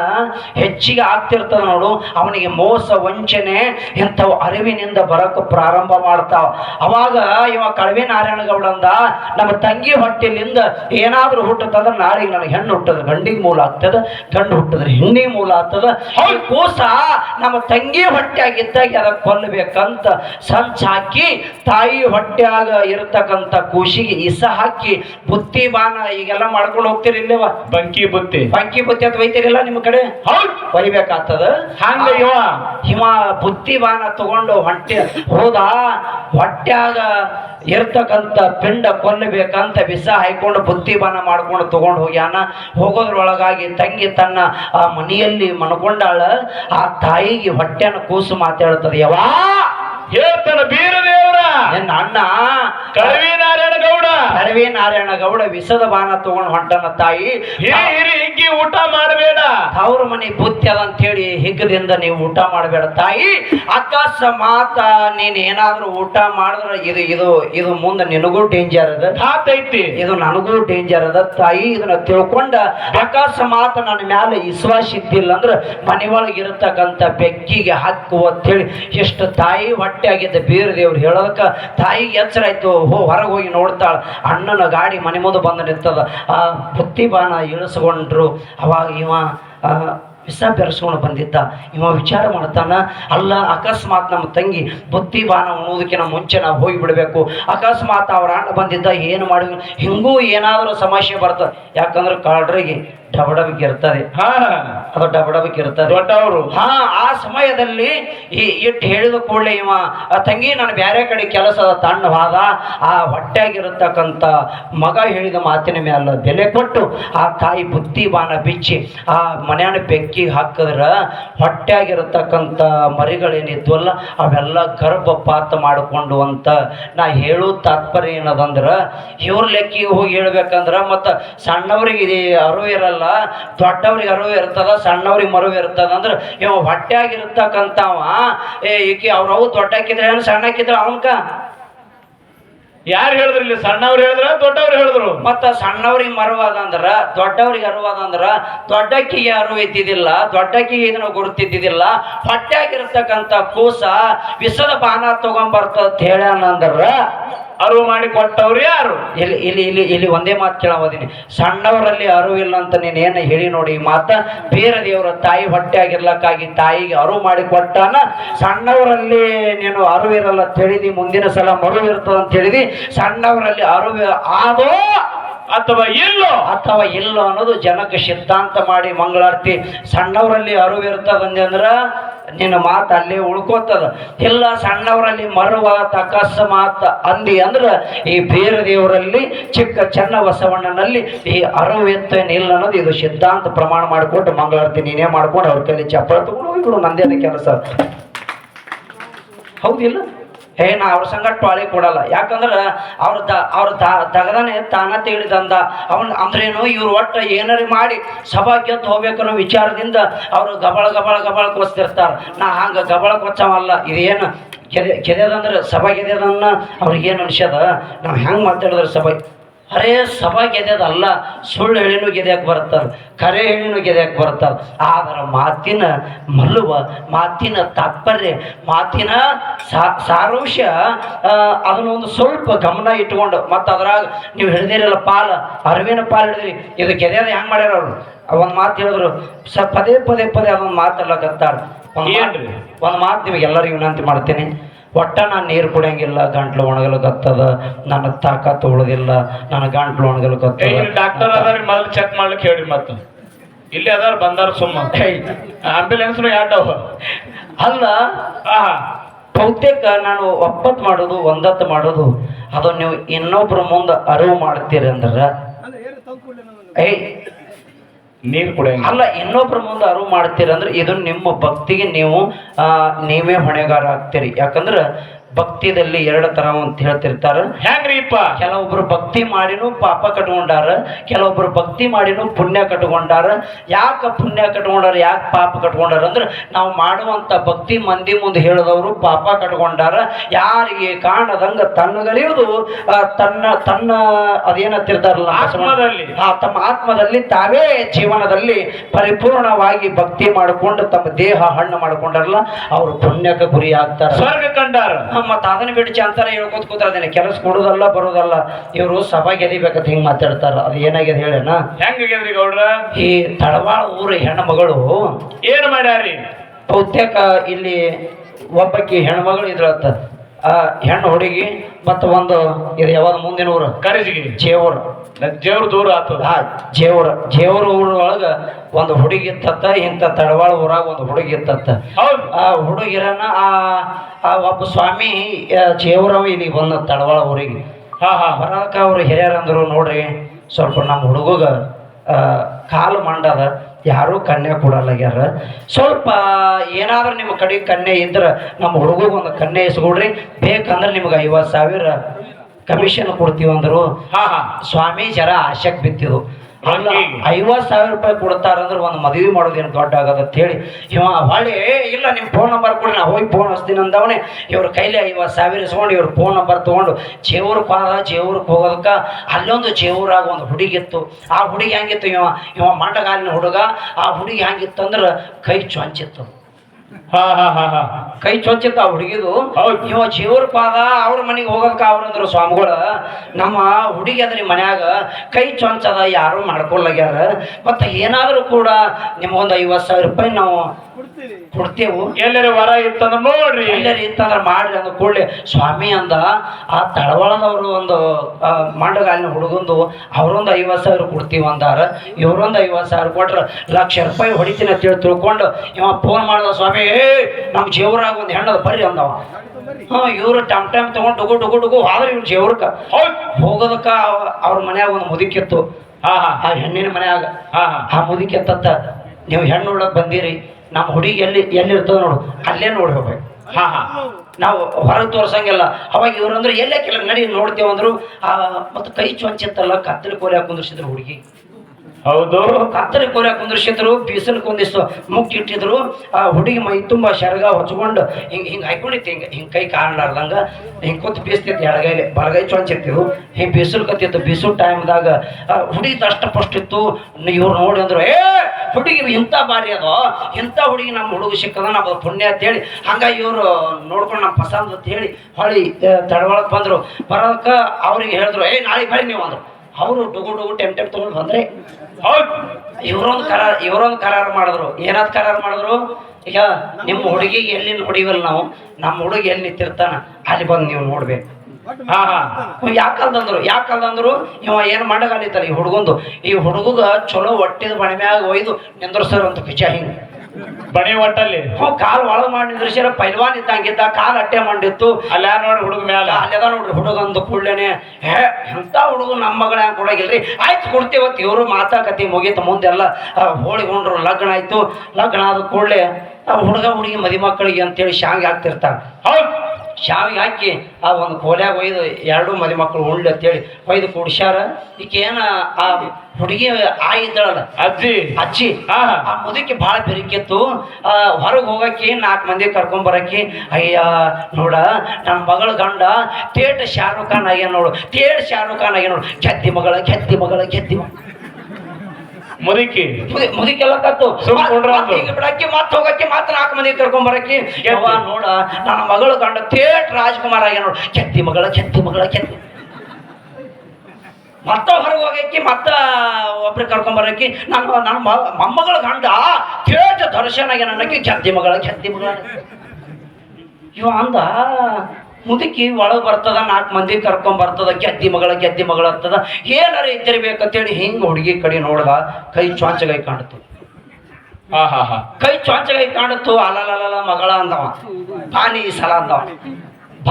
ಹೆಚ್ಚಿಗೆ ಆಗ್ತಿರ್ತದ ನೋಡು ಅವನಿಗೆ ಮೋಸ ವಂಚನೆ ಇಂಥವು ಅರಿವಿನಿಂದ ಬರಕ್ಕೆ ಪ್ರಾರಂಭ ಮಾಡ್ತಾವ. ಅವಾಗ ಇವ ಕಳವೆ ನಾರಾಯಣಗೌಡಂದ ನಮ್ಮ ತಂಗಿ ಹೊಟ್ಟಿನಿಂದ ಏನಾದ್ರೂ ಹುಟ್ಟುತ್ತಂದ್ರೆ ನಾಳೆಗೆ ನನಗೆ ಹೆಣ್ಣು ಹುಟ್ಟದ ಗಂಡಿಗೆ ಮೂಲ ಆಗ್ತದ ಗಂಡು ಹುಟ್ಟಿದ್ರೆ ಹೆಣ್ಣಿಗೆ ಮೂಲ ಆಗ್ತದ. ಅವ್ರ ಕೋಸ ನಮ್ಮ ತಂಗಿ ಹೊಟ್ಟೆಯಾಗಿದ್ದಾಗ ಅದಕ್ಕೆ ಕೊಲ್ಲಬೇಕಂತ ಸಂಚ ಹಾಕಿ ತಾಯಿ ಹೊಟ್ಟೆಯಾಗ ಇರತಕ್ಕಂಥ ಕೂಸಿಗೆ ಇಸ ಹಾಕಿ ಬುತ್ತಿ ಬಾನ ಈಗೆಲ್ಲ ಮಾಡ್ಕೊಂಡು ಹೋಗ್ತೀರಿ ಇಲ್ಲೇವ? ಬಂಕಿ ಬುತ್ತಿ. ಬಂಕಿ ಬುತ್ತಿ ಅಂತ ಒಯ್ತೀರಿಲ್ಲ ನಿಮ್ಮ ಕಡೆ? ಒಯ್ಬೇಕಾಗ್ತದ ಹಂಗ ಇವ. ಹಿಮ ಬುತ್ತಿ ಬಾನ ತಗೊಂಡು ಹೊಟ್ಟೆ ಹೋದ ಹೊಟ್ಯಾಗ ಇರ್ತಕ್ಕಂಥ ಪಿಂಡ ಕೊಲ್ಲಬೇಕಂತ ವಿಷ ಹಾಯ್ಕೊಂಡು ಬುತ್ತಿ ಬಾನ ಮಾಡ್ಕೊಂಡು ತಗೊಂಡು ಹೋಗ್ಯಾನ. ಹೋಗೋದ್ರೊಳಗಾಗಿ ತಂಗಿ ತನ್ನ ಆ ಮನೆಯಲ್ಲಿ ಮನ್ಕೊಂಡಾಳ ಆ ತಾಯಿಗೆ ಹೊಟ್ಟೆನ ಕೂಸು ಮಾತಾಡ್ತದೆ ಯವಾ ಹೇಳ್ತಾನ ಬೀರ ನಿನ್ನ ಅಣ್ಣ ಕಳವಿ ನಾರಾಯಣ ಗೌಡ. ಕರವಿ ನಾರಾಯಣ ಗೌಡ ವಿಷದ ಬಾಣ ತಗೊಂಡು ಹೊಂಟನ ತಾಯಿ. ಹಿರಿ ಹಿಗ್ಗಿ ಊಟ ಮಾಡಬೇಡ. ಅವ್ರ ಮನೆ ಬುತ್ತಿ ಅದ ಅಂತ ಹೇಳಿ ಹಿಗ್ಗದಿಂದ ನೀವು ಊಟ ಮಾಡಬೇಡ ತಾಯಿ. ಅಕಸ್ಮಾತ ನೀನ್ ಏನಾದ್ರೂ ಊಟ ಮಾಡಿದ್ರೆ ಇದು ಇದು ಇದು ಮುಂದೆ ನಿನಗೂ ಡೇಂಜರ್ ಅದ. ತಾತೈತಿ ಐತಿ. ಇದು ನನಗೂ ಡೇಂಜರ್ ಅದ ತಾಯಿ. ಇದನ್ನ ತಿಳ್ಕೊಂಡ ಅಕಸ್ಮಾತ್ ನನ್ನ ಮ್ಯಾಲೆ ವಿಶ್ವಾಸ ಇದ್ದಿಲ್ಲ ಅಂದ್ರೆ ಮನೆಯೊಳಗೆ ಇರತಕ್ಕಂಥ ಬೆಕ್ಕಿಗೆ ಹಾಕುವ ಅಂತೇಳಿ ಎಷ್ಟು ತಾಯಿ ಹೊಟ್ಟೆ ಆಗಿದ್ದ ಬೇರೆ ದೇವ್ರು ಹೇಳೋದಕ್ಕ ತಾಯಿಗೆ ಎಚ್ಚರ ಆಯ್ತು ಹೋ, ಹೊರಗೆ ಹೋಗಿ ನೋಡ್ತಾಳೆ. ಅಣ್ಣನ ಗಾಡಿ ಮನೆ ಮುಂದೆ ಬಂದು ನಿಂತದ. ಆ, ಬುತ್ತಿ ಬಾಣ ಇಳಿಸ್ಕೊಂಡ್ರು. ಅವಾಗ ಇವ ವಿಷ ಬೆರೆಸ್ಕೊಂಡು ಬಂದಿದ್ದ. ಇವ ವಿಚಾರ ಮಾಡ್ತಾನ, ಅಲ್ಲ, ಅಕಸ್ಮಾತ್ ನಮ್ಮ ತಂಗಿ ಬುತ್ತಿ ಬಾಣ ಉಣೋದಕ್ಕಿಂತ ಮುಂಚೆ ನಾವು ಹೋಗಿ ಬಿಡಬೇಕು. ಅಕಸ್ಮಾತ್ ಅವ್ರ ಅಣ್ಣ ಬಂದಿದ್ದ, ಏನು ಮಾಡಿ, ಹಿಂಗೂ ಏನಾದರೂ ಸಮಸ್ಯೆ ಬರ್ತದೆ ಯಾಕಂದ್ರೆ ಕಾಳ್ರಿಗೆ ಡಬಡಬಿಕೆ ಇರ್ತದೆ ಹಾ. ಅದು ಡಬಡಬಿಕೆ ಇರ್ತದೆ ದೊಡ್ಡವರು. ಹಾ ಆ ಸಮಯದಲ್ಲಿ ಈ ಇಟ್ಟು ಹೇಳಿದ ಕೂಡಲೇ ಇವ ಆ ತಂಗಿ ನಾನು ಬೇರೆ ಕಡೆ ಕೆಲಸದ ತಣ್ಣವಾದ ಆ ಹೊಟ್ಟೆಯಾಗಿರತಕ್ಕಂತ ಮಗ ಹೇಳಿದ ಮಾತಿನ ಮೇಲೆ ಬೆಲೆ ಕೊಟ್ಟು ಆ ತಾಯಿ ಬಾನ ಬಿಚ್ಚಿ ಆ ಮನೆಯನ್ನು ಬೆಕ್ಕಿ ಹಾಕಿದ್ರೆ ಹೊಟ್ಟೆಯಾಗಿರತಕ್ಕಂಥ ಮರಿಗಳೇನಿದ್ವಲ್ಲ ಅವೆಲ್ಲ ಗರ್ಭಪಾತ ಮಾಡಿಕೊಂಡು ಅಂತ ನಾ ಹೇಳೋ ತಾತ್ಪರ್ಯ ಏನದಂದ್ರೆ ಇವ್ರ ಲೆಕ್ಕಿಗೆ ಹೋಗಿ ಹೇಳ್ಬೇಕಂದ್ರೆ ಮತ್ತು ಸಣ್ಣವ್ರಿಗೆ ಇದು ಅರಿವು ಇರಲ್ಲ ದೊಡ್ಡವ್ರಿಗೆ ಅರಿವು ಇರ್ತದ ಸಣ್ಣವ್ರಿಗೆ ಮರುವು ಇರ್ತದ. ಅಂದ್ರೆ ಇವ ಹೊಟ್ಟೆಯಾಗಿರ್ತಕ್ಕಂಥವ ಏ ಈಕಿ ಅವ್ರವು ದೊಡ್ಡಕ್ಕಿದ್ರೆ ಏನು ಸಣ್ಣಕ್ಕಿದ್ರೆ ಅವನ್ಕ ಯಾರು ಹೇಳಿದ್ರು ಇಲ್ಲಿ? ಸಣ್ಣವ್ರು ಹೇಳಿದ್ರ ದೊಡ್ಡವ್ರು ಹೇಳಿದ್ರು? ಮತ್ತ ಸಣ್ಣವ್ರಿಗೆ ಮರುವಾದ ಅಂದ್ರ ದೊಡ್ಡವ್ರಿಗೆ ಅರಿವಾದ ಅಂದ್ರ ದೊಡ್ಡಕ್ಕಿಗೆ ಅರಿವು ಇದ್ದಿದ್ದಿಲ್ಲ ದೊಡ್ಡಕ್ಕಿಗೆ ಇದನ್ನ ಗುರುತಿದ್ದಿದ್ದಿಲ್ಲ ಹೊಟ್ಟೆಯಾಗಿರ್ತಕ್ಕಂಥ ಕೂಸ ವಿಷದ ಬಾನ ತಗೊಂಬರ್ತದ ಹೇಳ್ಯಾನಂದ್ರ ಅರಿವು ಮಾಡಿ ಕೊಟ್ಟವ್ರು ಯಾರು? ಇಲ್ಲಿ ಇಲ್ಲಿ ಇಲ್ಲಿ ಇಲ್ಲಿ ಒಂದೇ ಮಾತು ಕೇಳಾವದೀನಿ. ಸಣ್ಣವರಲ್ಲಿ ಅರಿವಿಲ್ಲ ಅಂತ ನೀನು ಏನು ಹೇಳಿ ನೋಡಿ ಈ ಮಾತ? ಬೇರೆ ದೇವರ ತಾಯಿ ಹೊಟ್ಟೆ ಆಗಿರ್ಲಕ್ಕಾಗಿ ತಾಯಿಗೆ ಅರಿವು ಮಾಡಿ ಕೊಟ್ಟಾನ ಸಣ್ಣವರಲ್ಲಿ ನೀನು ಅರಿವಿರಲ್ಲ ಅಂತ ಹೇಳಿದಿ, ಮುಂದಿನ ಸಲ ಮರುವಿರ್ತದ ಅಂತ ಹೇಳಿದಿ, ಸಣ್ಣವರಲ್ಲಿ ಅರಿವು ಆದೋ ಅಥವಾ ಇಲ್ಲೋ ಅಥವಾ ಇಲ್ಲೋ ಅನ್ನೋದು ಜನಕ್ಕೆ ಸಿದ್ಧಾಂತ ಮಾಡಿ ಮಂಗಳಾರತಿ. ಸಣ್ಣವರಲ್ಲಿ ಅರಿವು ಇರ್ತದಂದೆ ಅಂದ್ರ ನಿನ್ನ ಮಾತು ಅಲ್ಲೇ ಉಳ್ಕೋತದ. ಇಲ್ಲ ಸಣ್ಣವರಲ್ಲಿ ಮರುವ ತಕಸ್ ಮಾತ ಅಂದಿ ಅಂದ್ರ ಈ ಬೇರೆ ದೇವರಲ್ಲಿ ಚಿಕ್ಕ ಚನ್ನ ಬಸವಣ್ಣನಲ್ಲಿ ಈ ಅರಿವು ಇಲ್ಲ ಅನ್ನೋದು ಇದು ಸಿದ್ಧಾಂತ ಪ್ರಮಾಣ ಮಾಡಿಕೊಟ್ಟು ಮಂಗಳಾರತಿ ನೀನೇ ಮಾಡ್ಕೊಂಡು ಅವ್ರ ಕೈಲಿ ಚಪ್ಪಳ ತಗೊಂಡು ಇವರು ನಂದೇನ ಕೆಲಸ. ಹೌದಿಲ್ಲ? ಏ ನಾ ಅವ್ರ ಸಂಗಟ ಪಾಳಿ ಕೊಡಲ್ಲ. ಯಾಕಂದ್ರೆ ಅವ್ರ ದ, ಅವ್ರ ದಗದನೆ ತಾನ ತಿಳಿದಂದ ಅವನ್ ಅಂದ್ರೇನು, ಇವ್ರು ಒಟ್ಟ ಏನಾರ ಮಾಡಿ ಸಭಾ ಗೆದ್ದು ಹೋಗ್ಬೇಕನ್ನೋ ವಿಚಾರದಿಂದ ಅವರು ಗಬಳ ಗಬಳ ಗಬಳ ಕೊಸ್ತಿರ್ತಾರ. ನಾ ಹಂಗೆ ಗಬಳ ಕೊಚ್ಚವಲ್ಲ. ಇದೇನು ಗೆದೆ, ಗೆದ್ಯದಂದ್ರೆ, ಸಭಾ ಗೆದೆದನ್ನ ಅವ್ರಿಗೆ ಏನು ಅನ್ಸ್ಯದ? ನಾವು ಹೆಂಗೆ ಮಾತಾಡಿದ್ರೆ ಸಭಾ? ಅರೇ ಸಭಾ ಗೆದ್ಯದಲ್ಲ ಸುಳ್ಳು ಹೇಳಿನೂ ಗೆದ್ಯಾಕೆ ಬರ್ತಾರೆ ಕರೆ ಹೇಳಿನೂ ಗೆದ್ಯಾಕೆ ಬರ್ತಾರೆ ಆದ್ರೆ ಮಾತಿನ ಮಲ್ಲುವ ಮಾತಿನ ತಾತ್ಪರ್ಯ ಮಾತಿನ ಸಾರಾಂಶ ಅದನ್ನ ಅದನ್ನೊಂದು ಸ್ವಲ್ಪ ಗಮನ ಇಟ್ಕೊಂಡು ಮತ್ತು ಅದ್ರಾಗ ನೀವು ಹಿಡಿದಿರಲ್ಲ ಪಾಲ ಅರಿವಿನ ಪಾಲು ಹಿಡಿದ್ರಿ ಇದು ಗೆದ್ಯದ ಹೆಂಗೆ ಮಾಡ್ಯಾರ ಅವರು? ಒಂದು ಮಾತು ಹೇಳಿದ್ರು ಸ ಪದೇ ಪದೇ ಪದೇ ಅದೊಂದು ಮಾತೆಲ್ಲ ಗತ್ತಾರ? ಒಂದು ಮಾತು ನಿಮಗೆ ಎಲ್ಲರಿಗೂ ವಿನಂತಿ ಮಾಡ್ತೀನಿ. ಒಟ್ಟ ನಾನು ನೀರು ಕುಡಿಯಂಗಿಲ್ಲ ಗಂಟ್ಲು ಒಣಗಲಕತ್ತದ ನನ್ನ ತಾಕತ್ತು ಉಳಿದಿಲ್ಲ ನನ್ನ ಗಂಟ್ಲು ಒಣಗಲು ಒಣಗಲಕತ್ತದ ಇಲ್ಲಿ ಡಾಕ್ಟರ್ ಅದಾರ ಮೊದಲು ಚೆಕ್ ಮಾಡ್ಲಿಕ್ಕೆ ಹೇಳಿ ಮತ್ತೆ ಇಲ್ಲಿ ಅದಾರ ಬಂದಾರ ಸುಮ್ಮ. ಆಂಬ್ಯುಲೆನ್ಸ್ ಯಾಡವ ಅಲ್ಲ ಬಹುತೇಕ ನಾನು ಒಪ್ಪತ್ತು ಮಾಡೋದು ಒಂದತ್ತು ಮಾಡೋದು. ಅದು ನೀವು ಇನ್ನೊಬ್ರ ಮುಂದೆ ಅರಿವು ಮಾಡ್ತೀರಿ ಅಂದ್ರೆ ಏಯ್ ನೀರ್ ಕುಡಿಯಂಗ ಅಲ್ಲ, ಇನ್ನೊಬ್ರ ಮುಂದೆ ಅರಿವು ಮಾಡ್ತೀರಂದ್ರೆ ಇದು ನಿಮ್ಮ ಭಕ್ತಿಗೆ ನೀವು ನೀವೇ ಹೊಣೆಗಾರ ಆಗ್ತೀರಿ. ಯಾಕಂದ್ರೆ ಭಕ್ತಿದಲ್ಲಿ ಎರಡು ತರ ಅಂತ ಹೇಳ್ತಿರ್ತಾರ. ಹೆಂಗ್ರಿಪ್ಪ ಕೆಲವೊಬ್ರು ಭಕ್ತಿ ಮಾಡಿನೂ ಪಾಪ ಕಟ್ಕೊಂಡಾರ ಕೆಲವೊಬ್ರು ಭಕ್ತಿ ಮಾಡಿನೂ ಪುಣ್ಯ ಕಟ್ಕೊಂಡಾರ. ಯಾಕೆ ಪುಣ್ಯ ಕಟ್ಕೊಂಡಾರ ಯಾಕೆ ಪಾಪ ಕಟ್ಕೊಂಡಾರ ಅಂದ್ರೆ ನಾವು ಮಾಡುವಂತ ಭಕ್ತಿ ಮಂದಿ ಮುಂದೆ ಹೇಳಿದವರು ಪಾಪ ಕಟ್ಕೊಂಡಾರ. ಯಾರಿಗೆ ಕಾಣದಂಗ ತನ್ನಗಲಿಯುವುದು ತನ್ನ ತನ್ನ ಅದೇನತ್ತಿರ್ತಾರಲ್ಲ ಆತ್ಮದಲ್ಲಿ. ಆ ತಮ್ಮ ಆತ್ಮದಲ್ಲಿ ತಾವೇ ಜೀವನದಲ್ಲಿ ಪರಿಪೂರ್ಣವಾಗಿ ಭಕ್ತಿ ಮಾಡಿಕೊಂಡು ತಮ್ಮ ದೇಹ ಹಣ್ಣು ಮಾಡ್ಕೊಂಡಾರಲ್ಲ ಅವರು ಪುಣ್ಯಕ್ಕೆ ಗುರಿ ಆಗ್ತಾರ ಸ್ವರ್ಗ ಕಂಡಾರ. ಮತ್ತ ಅದನ್ನ ಬಿಟ್ಟು ಅಂತಾನೆ ಹೇಳ್ಕೊತ ಕೂತಾರ ಅದೇನೆ ಕೆಲಸ ಕೊಡೋದಲ್ಲ ಬರೋದಲ್ಲ. ಇವರು ಸಭಾ ಗೆದಿಬೇಕಂತ ಹಿಂಗ್ ಮಾತಾಡ್ತಾರ. ಅದು ಏನಾಗ್ಯದ ಹೇಳೇನ ಹೆಂಗಾಗ್ಯದ್ರಿ ಗೌಡ್ರ? ಈ ತಳವಾಳ ಊರ ಹೆಣ್ಮಗಳು ಏನ್ ಮಾಡ್ಯಾರಿ ಬಹುತೇಕ ಇಲ್ಲಿ ಒಬ್ಬಾಕಿ ಹೆಣ್ಮಗಳು ಇದ್ರತ್ತ ಆ ಹೆಣ್ಣು ಹುಡುಗಿ ಮತ್ತು ಒಂದು ಇದು ಯಾವಾಗ ಮುಂದಿನ ಊರು ಕರಿಜಿಗಿ. ಜೇವರ್. ಜೇವ್ರ ದೂರ ಆತದ ಆ ಜೇವರ. ಜೇವರ ಊರೊಳಗ ಒಂದು ಹುಡುಗಿ ಇತ್ತತ್ತ ಇಂಥ ತಡವಾಳ ಊರಾಗ ಒಂದು ಹುಡುಗಿ ಇತ್ತತ್ತ ಆ ಹುಡುಗಿರನ್ನ ಆ ಆ ಒಬ್ಬ ಸ್ವಾಮಿ ಜೇವರವ ಇಲ್ಲಿಗೆ ಬಂದ ತಡವಾಳ ಊರಿಗೆ. ಹಾ ಹಾ. ಬರೋಕೆ ಅವ್ರು ಹಿರಿಯರಂದ್ರು ನೋಡ್ರಿ ಸ್ವಲ್ಪ ನಮ್ಮ ಹುಡುಗಗ ಕಾಲು ಮಂಡದ. ಯಾರೂ ಕನ್ಯಾ ಕೊಡಲ್ಲಾಗ್ಯಾರ. ಸ್ವಲ್ಪ ಏನಾದ್ರೂ ನಿಮ್ಮ ಕಡೆ ಕನ್ಯೆ ಇದ್ರೆ ನಮ್ಮ ಹುಡುಗಗೆ ಒಂದು ಕನ್ಯೆ ಇಸ್ಕೊಡ್ರಿ ಬೇಕಂದ್ರೆ ನಿಮ್ಗೆ ಐವತ್ತು ಸಾವಿರ ಕಮಿಷನ್ ಕೊಡ್ತೀವಿ ಅಂದರು ಹಾ ಹಾ. ಸ್ವಾಮಿ ಜರ ಆಶಕ್ ಬಿತ್ತಿದು ಐವತ್ತು ಸಾವಿರ ರೂಪಾಯಿ ಕೊಡ್ತಾರಂದ್ರೆ ಒಂದು ಮದುವೆ ಮಾಡೋದೇನು ದೊಡ್ಡ ಆಗದ ಅಂತ ಹೇಳಿ. ಇವ ಹೊಳೆ "ಏ, ಇಲ್ಲ ನಿಮ್ಮ ಫೋನ್ ನಂಬರ್ ಕೊಡಿ ನಾ ಹೋಗಿ ಫೋನ್ ಹಚ್ತೀನಿ ಅಂದವನೇ. ಇವ್ರ ಕೈಲಿ ಐವತ್ತು ಸಾವಿರ ಇಸ್ಕೊಂಡು ಇವ್ರ ಫೋನ್ ನಂಬರ್ ತೊಗೊಂಡು ಜೇವರ್ ಹೋದ ಜೇವ್ರಕ್ಕೆ ಹೋಗೋದಕ್ಕೆ ಅಲ್ಲೊಂದು ಚೇವ್ರಾಗ ಒಂದು ಹುಡುಗಿ ಇತ್ತು. ಆ ಹುಡುಗಿ ಹೆಂಗಿತ್ತು ಇವ? ಇವ ಮಂಡಗಾಲಿನ ಹುಡುಗ. ಆ ಹುಡುಗಿ ಹೆಂಗಿತ್ತಂದ್ರೆ ಕೈ ಚೊಂಚಿತ್ತು. ಕೈ ಚೊಚ್ಚಿತ್ತ ಆ ಹುಡುಗಿದು. ಇವ ಜೀವ್ರ ಪಾದ ಅವ್ರ ಮನೆಗೆ ಹೋಗಕ್ಕ ಅವ್ರಂದ್ರು ಸ್ವಾಮಿಗಳ ನಮ್ಮ ಹುಡುಗಿ ಅದ್ರಿ ಮನ್ಯಾಗ ಕೈ ಚೊಂಚದ ಯಾರು ಮಾಡ್ಕೊಳ್ಳಗ್ಯಾರ ಮತ್ತೆ ಏನಾದರೂ ಕೂಡ ನಿಮ್ಗೊಂದು ಐವತ್ತು ಸಾವಿರ ರೂಪಾಯಿ ನಾವು ಕೊಡ್ತೇವು. ಎಲ್ಲರ ವರ ಇತ್ತಂದ್ರ ನೋಡ್ರಿ. ಎಲ್ಲರಿ ಇತ್ತಂದ್ರೆ ಮಾಡ್ರಿ ಅಂದ ಕೂಡಲೇ ಸ್ವಾಮಿ ಅಂದ ಆ ತಳವಳದವರು ಒಂದು ಮಂಡಗಾಲಿನ ಹುಡುಗಂದು ಅವರೊಂದು ಐವತ್ತು ಸಾವಿರ ಕೊಡ್ತೀವಿ ಅಂದಾರ. ಇವ್ರೊಂದು ಐವತ್ತು ಸಾವಿರ ಕೊಟ್ರ ಲಕ್ಷ ರೂಪಾಯಿ ಹೊಡಿತೀನಿ ಅಂತ ಹೇಳಿ ತಿಳ್ಕೊಂಡು ಇವ ಫೋನ್ ಮಾಡ್ದ ಸ್ವಾಮಿ ಏ ನಮ್ಮ ಜೇವ್ರಾಗ ಒಂದು ಹೆಣ್ಣದ ಬರ್ರಿ ಅಂದವ. ಹ್ಮ್ ಹಾ ಇವ್ರು ಟಮ್ ಟಮ್ ತಗೊಂಡು ಡುಗು ಡುಗು ಡುಗು ಆದ್ರೆ ಇವ್ರು ಜೇವ್ರಕ್ಕ. ಹೌದ್. ಹೋಗೋದಕ್ಕ ಅವ- ಅವ್ರ ಮನ್ಯಾಗ ಒಂದು ಮುದುಕಿತ್ತು. ಹಾ ಹಾ. ಆ ಹೆಣ್ಣಿನ ಮನ್ಯಾಗ. ಹಾ ಹಾ. ಆ ಮುದುಕಿ ಎತ್ತತ್ತ ನೀವು ಹೆಣ್ಣು ನೋಡಕ್ ಬಂದಿರಿ. ನಮ್ಮ ಹುಡುಗಿ ಎಲ್ಲಿ, ಎಲ್ಲಿರ್ತದೆ ನೋಡು, ಅಲ್ಲೇ ನೋಡಿ ಹೋಗ್ಬೇಕು. ಹಾ ಹಾ. ನಾವು ಹೊರಗೆ ತೋರ್ಸಂಗಿಲ್ಲ. ಅವಾಗ ಇವ್ರಂದ್ರೆ ಎಲ್ಲೇ ಕೆಲ ನಡಿ ನೋಡ್ತೇವಂದ್ರು, ಆ, ಮತ್ತು ಕೈ ಚೊಂಚಿತ್ತಲ್ಲ ಕತ್ತಲು ಕೋಲೆ ಕುಂದಿರ್ಸಿದ್ರು ಹುಡುಗಿ. ಹೌದು. ಕತ್ತರಿ ಕೋಲೆ ಕುಂದಿರ್ಸಿದ್ರು, ಬೀಸಲ್ ಕುಂದಿಸ್ತು ಮುಕ್ತಿ ಇಟ್ಟಿದ್ರು ಆ ಹುಡುಗಿ ಮೈ ತುಂಬ ಶರಗ ಹೊಚ್ಕೊಂಡು ಹಿಂಗೆ ಹಿಂಗೆ ಹಾಕೊಂಡಿತ್ತು ಹಿಂಗೆ ಹಿಂಗೆ ಕೈ ಕಾಣಲಾರ್ದಂಗ ಹಿಂಗೆ. ಕೂತ್ ಬೀಸ್ತಿತ್ತು ಎಡಗೈಲಿ. ಬರಗೈ ಚೊಂಚಿತ್ತು. ಹಿಂಗೆ ಬೀಸಲ್ ಕತ್ತಿತ್ತು. ಬೀಸು ಟೈಮ್ದಾಗ ಹುಡುಗಿ ಅಷ್ಟ ಇತ್ತು. ಇವ್ರು ನೋಡಿ ಅಂದ್ರು, ಏ, ಹುಡುಗಿ ಇಂಥ ಬಾರಿ ಅದೋ. ಇಂಥ ಹುಡುಗಿ ನಮ್ಮ ಹುಡುಗ ಸಿಕ್ಕದ ನಮ್ಮ ಪುಣ್ಯ ಅಂತ ಹೇಳಿ. ಹಂಗಾಗಿ ಇವರು ನೋಡ್ಕೊಂಡು ನಮ್ಮ ಪಸಂದ್ ಅಂತ ಹೇಳಿ ಹೊಳಿ ತಡವಳಕ್ಕೆ ಬಂದ್ರು. ಬರೋದಕ್ಕೆ ಅವ್ರಿಗೆ ಹೇಳಿದ್ರು, ಏ, ನಾಳೆ ಬರೀ ನೀವು ಅಂದ್ರು. ಅವರು ಡುಗು ಡುಗು ಟೆಮ್ ಟೆಮ್ ತಗೊಂಡು ಬಂದ್ರೆ ಇವರೊಂದು ಕರಾರ್ ಇವರೊಂದು ಕರಾರ್ ಮಾಡಿದ್ರು. ಏನಾದ್ ಕರಾರ್ ಮಾಡಿದ್ರು? ಈಗ ನಿಮ್ಮ ಹುಡುಗಿಗೆ ಎಲ್ಲಿ ಹೊಡಿವಲ್ಲ ನಾವು? ನಮ್ಮ ಹುಡುಗಿ ಎಲ್ಲಿ ನಿಂತಿರ್ತಾನ? ಅಲ್ಲಿ ಬಂದು ನೀವು ನೋಡ್ಬೇಕು. ಹಾ ಹಾ. ಯಾಕಲ್ದಂದ್ರು ಯಾಕಲ್ದಂದ್ರು ಇವ ಏನು ಮಾಡಗಾಲಿತ್ತಲ್ಲ ಈ ಹುಡುಗಂದು? ಈ ಹುಡುಗಗ ಚಲೋ ಹೊಟ್ಟಿದ ಮಣಿಮ್ಯಾಗ ಮ್ಯಾಗ ಒಯ್ದು ನಿಂದ್ರಸರ್ ಅಂತ ಪಿಚ ಹಿಂಗ್. ಬಣಿ ಒಟ್ಟಲ್ಲಿ. ಹ್ಞೂ ಕಾಲ್ ಒಳಗ್ ಮಾಡಿ ನಿಂದ್ರಿಸಿರ ಪೈಲ್ವಾನ್ ಇದ್ದಂಗಿದ್ದ ಕಾಲ್ ಅಟ್ಟೆ ಮಾಡಿತ್ತು. ಅಲ್ಲ ನೋಡ್ರಿ ಹುಡುಗ ಮೇಲೆ ಅಲ್ಲೆದ ನೋಡ್ರಿ ಹುಡುಗಂದು ಕೂಡ್ಲೇನೆ ಹೇ ಎಂತ ಹುಡುಗ ನಮ್ಮ ಮಗಳ ಕೊಡಗಿಲ್ರಿ? ಆಯ್ತು ಕೊಡ್ತೀವತ್ತು ಇವರು ಮಾತಾಕತಿ ಮುಗೀತು ಮುಂದೆಲ್ಲ ಹೋಳಿಗೊಂಡ್ರು ಲಗ್ನ ಆಯ್ತು. ಲಗ್ನ ಆದ ಕೂಡಲೇ ಹುಡುಗ ಹುಡುಗಿ ಮದಿ ಮಕ್ಕಳಿಗೆ ಅಂತೇಳಿ ಶಾಂಗ್ ಆಗ್ತಿರ್ತಾರೆ ಹೌದ್. ಶಾವಿಗೆ ಹಾಕಿ ಆ ಒಂದು ಕೋಲ್ಯಾಗ ಒಯ್ದು ಎರಡು ಮದಿ ಮಕ್ಕಳು ಉಂಡ್ಲಿ ಅಂತೇಳಿ ಒಯ್ದು ಕುಡ್ಸ್ಯಾರ. ಈಕೆ ಏನ ಆ ಹುಡುಗಿ ಇದ್ದಳಲ್ಲ ಅಜ್ಜಿ. ಅಜ್ಜಿ ಆ ಮುದುಕಿ ಭಾಳ ಬೆರಿಕಿತ್ತು. ಹೊರಗೆ ಹೋಗಕ್ಕೆ ನಾಲ್ಕು ಮಂದಿ ಕರ್ಕೊಂಡ್ ಬರಕ್ಕೆ ಅಯ್ಯ ನೋಡ ನಮ್ಮ ಮಗಳ ಗಂಡ ತೇಟ ಶಾರುಖ್ ಖಾನ್ ಆಗ್ಯ ನೋಡು ತೇಟ್ ಶಾರುಖ್ ಖಾನ್ ಆಗ್ಯ ನೋಡು ಕೆತ್ತಿ ಮಗಳ ಕೆತ್ತಿ ಮಗಳ ಕೆತ್ತಿ ಮಗಳ. ಮುದುಕಿ. ಮುದಿ ಮುದಿಕೆಲ್ಲ ಕತ್ತು. ಬಿಡಕ್ಕೆ ಮತ್ತೆ ಹೋಗಕ್ಕೆ ಮತ್ತೆ ನಾಲ್ಕು ಮಂದಿ ಕರ್ಕೊಂಡ್ ಬರಕ್ಕೆ. ನೋಡ ನನ್ನ ಮಗಳ ಕಂಡ ತೇಟ್ ರಾಜ್ಕುಮಾರ್ ಆಗ್ಯ ನೋಡ. ಕೆತ್ತಿ ಮಗಳ ಕೆತ್ತಿ ಮಗಳ ಕೆತ್ತಿ. ಮತ್ತ ಹೊರಗೆ ಹೋಗಕ್ಕೆ ಮತ್ತ ಒಬ್ರು ಕರ್ಕೊಂಡ್ ಬರಕ್ಕೆ ನನ್ನ ನನ್ನ ಮೊಮ್ಮಗಳ ಗಂಡ ತೇಟ ದರ್ಶನ ಆಗ್ಯ ನನಗೆ ಕೆತ್ತಿ ಮಗಳ ಕೆತ್ತಿ ಮಗಳ. ಇವ ಅಂದ. ಮುದುಕಿ ಒಳಗೆ ಬರ್ತದ ನಾಲ್ಕು ಮಂದಿ ಕರ್ಕೊಂಡ್ ಬರ್ತದ ಗೆದ್ದಿ ಮಗಳ ಗೆದ್ದಿ ಮಗಳ ಅಂತದ ಏನಾರ ಎಚ್ಚರಿಬೇಕಂತೇಳಿ ಹಿಂಗೆ ಹುಡುಗಿ ಕಡೆ ನೋಡ್ದ ಕೈ ಚೊಂಚಗೈ ಕಾಣ್ತು. ಕೈ ಚೊಂಚಗೈ ಕಾಣುತ್ತು ಅಲಲಲ ಮಗಳ ಅಂದವ. ಈ ಸಲ ಅಂದವ.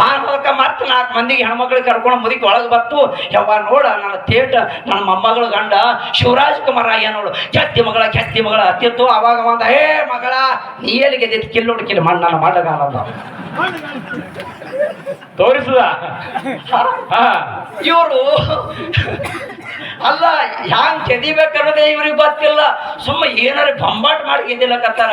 ಅನ್ನೋದಕ್ಕ ಮತ್ತೆ ನಾಲ್ಕು ಮಂದಿಗೆ ಹೆಣ್ಮಕ್ಳಿಗೆ ಕರ್ಕೊಂಡು ಮುದುಕಿ ಒಳಗೆ ಬತ್ತು. ಯಾವ ನೋಡ ನನ್ನ ತೇಟ ನನ್ನ ಮೊಮ್ಮಗಳ ಗಂಡ ಶಿವರಾಜ್ ಕುಮಾರ್ ಅಯ್ಯ ನೋಡು. ಕೆತ್ತಿ ಮಗಳ ಕೆತ್ತಿ ಮಗಳ ಅತ್ತಿತ್ತು. ಅವಾಗ ಒಂದ ಹೇ ಮಗಳ ನೀ ಎಲ್ಲಿ ಗೆದ್ದಿತ್ತು ಕಿಲ್ಲೋಡು ಕಿಲ್ ಮಣ್ಣ ನನ್ನ ಮಾಡಗಾಲ ತೋರಿಸುದ? ಹಾ. ಇವರು ಅಲ್ಲ ಹ್ಯಾಂಗ್ ಕೆದಿಬೇಕನ್ನೋದೇ ಇವ್ರಿಗೆ ಗೊತ್ತಿಲ್ಲ. ಸುಮ್ಮ ಏನಾರ ಬಂಬಾಟ್ ಮಾಡಿ ಕತ್ತಾರ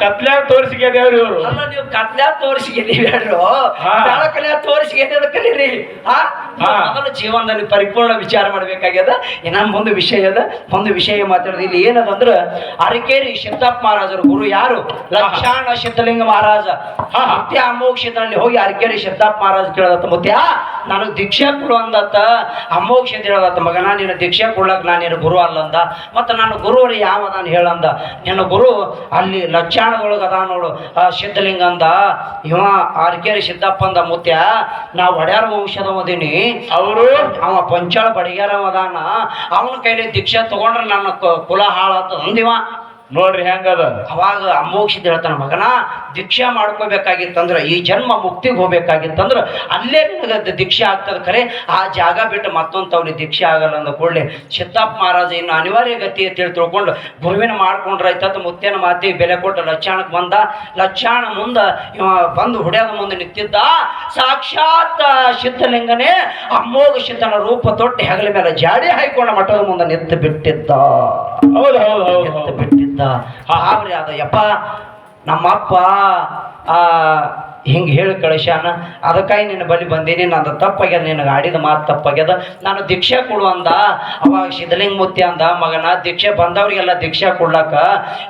ಕತ್ಲೆ ತೋರಿಸಿದ್ಯಾವ್ರಿ ಇವರು. ಅಲ್ಲ ನೀವು ಕತ್ಲೆ ತೋರಿಸಿ ಗೆದಿಬೇಡ್ರು ಹಾ. ಬೆಳಕಲ್ಯಾ ತೋರಿಸಿ ಗೆದ್ದದ ಕಲೀರಿ. ಹಾ. ಮೊದಲು ಜೀವನದಲ್ಲಿ ಪರಿಪೂರ್ಣ ವಿಚಾರ ಮಾಡ್ಬೇಕಾಗ್ಯದ ಇನ್ನ ಒಂದು ವಿಷಯ ಅದ. ಒಂದು ವಿಷಯ ಮಾತಾಡೋದು. ಇಲ್ಲಿ ಏನದಂದ್ರ ಅರಕೇರಿ ಸಿದ್ದಪ್ಪ ಮಹಾರಾಜರು ಗುರು ಯಾರು? ಲಕ್ಷಾಣ ಸಿದ್ಧಲಿಂಗ ಮಹಾರಾಜ. ಹಾ. ಮುತ್ಯ ಅಮೋಕ್ಷದಲ್ಲಿ ಹೋಗಿ ಅರಕೇರಿ ಸಿದ್ದಪ್ಪ ಮಹಾರಾಜ್ ಕೇಳದತ್ತ ಮುತ್ಯ ನಾನು ದೀಕ್ಷಾ ಕೊಡು ಅಂದತ್ತ ಅಮೋಕ್ಷ ಅಂತ ಹೇಳದತ್ತ ಮಗನ ನಿನ್ನ ದೀಕ್ಷೆ ಕೊಡ್ಲಕ್ಕೆ ನಾನು ನಿನ್ನ ಗುರು ಅಲ್ಲಂದ. ಮತ್ತು ನನ್ನ ಗುರುವರಿ ಯಾವ ನಾನು ಹೇಳಂದ. ನಿನ್ನ ಗುರು ಅಲ್ಲಿ ಲಕ್ಷಾಣದೊಳಗೆ ಅದ ನೋಡು. ಆ ಸಿದ್ಧಲಿಂಗ ಅಂದ ಇವ ಆರ್ಕೇರಿ ಸಿದ್ದಪ್ಪ ಅಂದ ಮುತ್ಯ ನಾವು ಒಡ್ಯಾರ ವಂಶದ ಅದೀನಿ ಅವರು? ಅವ ಪಂಚಾಳ ಬಡಿಗಾರ ಅದಾನ ಅವನ ಕೈಲಿ ದೀಕ್ಷೆ ತಗೊಂಡ್ರೆ ನನ್ನ ಕುಲ ಹಾಳಾತದ ಅಂದಿವ ನೋಡ್ರಿ ಹೆಂಗದ? ಅವಾಗ ಅಮೋಕ್ಷಿತ ಹೇಳ್ತಾನ, ಮಗನ, ದೀಕ್ಷೆ ಮಾಡ್ಕೋಬೇಕಾಗಿತ್ತಂದ್ರ, ಈ ಜನ್ಮ ಮುಕ್ತಿಗೆ ಹೋಗ್ಬೇಕಾಗಿತ್ತಂದ್ರೆ, ಅಲ್ಲೇ ನಿನಗೆ ದೀಕ್ಷೆ ಆಗ್ತದೆ ಖರೆ. ಆ ಜಾಗ ಬಿಟ್ಟು ಮತ್ತೊಂದು ತವಲಿ ದೀಕ್ಷೆ ಆಗಲ್ಲ ಅಂದ ಕೂಡಲೇ ಸಿದ್ದಪ್ಪ ಮಹಾರಾಜ ಇನ್ನು ಅನಿವಾರ್ಯ ಗತಿ ಅಂತೇಳಿ ತಿಳ್ಕೊಂಡು, ಗುರುವಿನ ಮಾಡ್ಕೊಂಡ್ರೆ ಆಯ್ತದ ಮುತ್ತೇನ ಮಾತಿ ಬೆಲೆ ಕೊಟ್ಟು ಲಚ್ಚಾಣಕ್ಕೆ ಬಂದ. ಲಚ್ಚಾಣ ಮುಂದ ಇವ ಬಂದು ಹೊಡೆಯೋದ ಮುಂದೆ ನಿಂತಿದ್ದ. ಸಾಕ್ಷಾತ್ ಸಿದ್ಧಲಿಂಗನೇ ಅಮ್ಮೋಗ ಸಿದ್ಧನ ರೂಪ ತೊಟ್ಟು ಹೆಗಲ ಮೇಲೆ ಜಾಡಿ ಹಾಯ್ಕೊಂಡ ಮಠದ ಮುಂದೆ ನಿಂತು ಬಿಟ್ಟಿದ್ದ. ಎತ್ತು ಹೌದು ಬಿಟ್ಟಿದ್ದ ಆವ್ರಿ ಅದ. ಯಪ್ಪ ನಮ್ಮಪ್ಪ ಆ ಹಿಂಗೆ ಹೇಳಿ ಕಳಿಸ್ಯಾನ. ಅದಕ್ಕಾಗಿ ನಿನ್ನ ಬಳಿ ಬಂದೀನಿ. ನಂದು ತಪ್ಪಾಗ್ಯದ. ನಿನಗೆ ಆಡಿದ ಮಾತು ತಪ್ಪಾಗ್ಯದ. ನಾನು ದೀಕ್ಷೆ ಕೊಡು ಅಂದ. ಅವಾಗ ಸಿದ್ಧಲಿಂಗ ಮುತ್ತಿ ಅಂದ ಮಗನ ದೀಕ್ಷೆ ಬಂದವ್ರಿಗೆಲ್ಲ ದೀಕ್ಷೆ ಕೊಡ್ಲಾಕ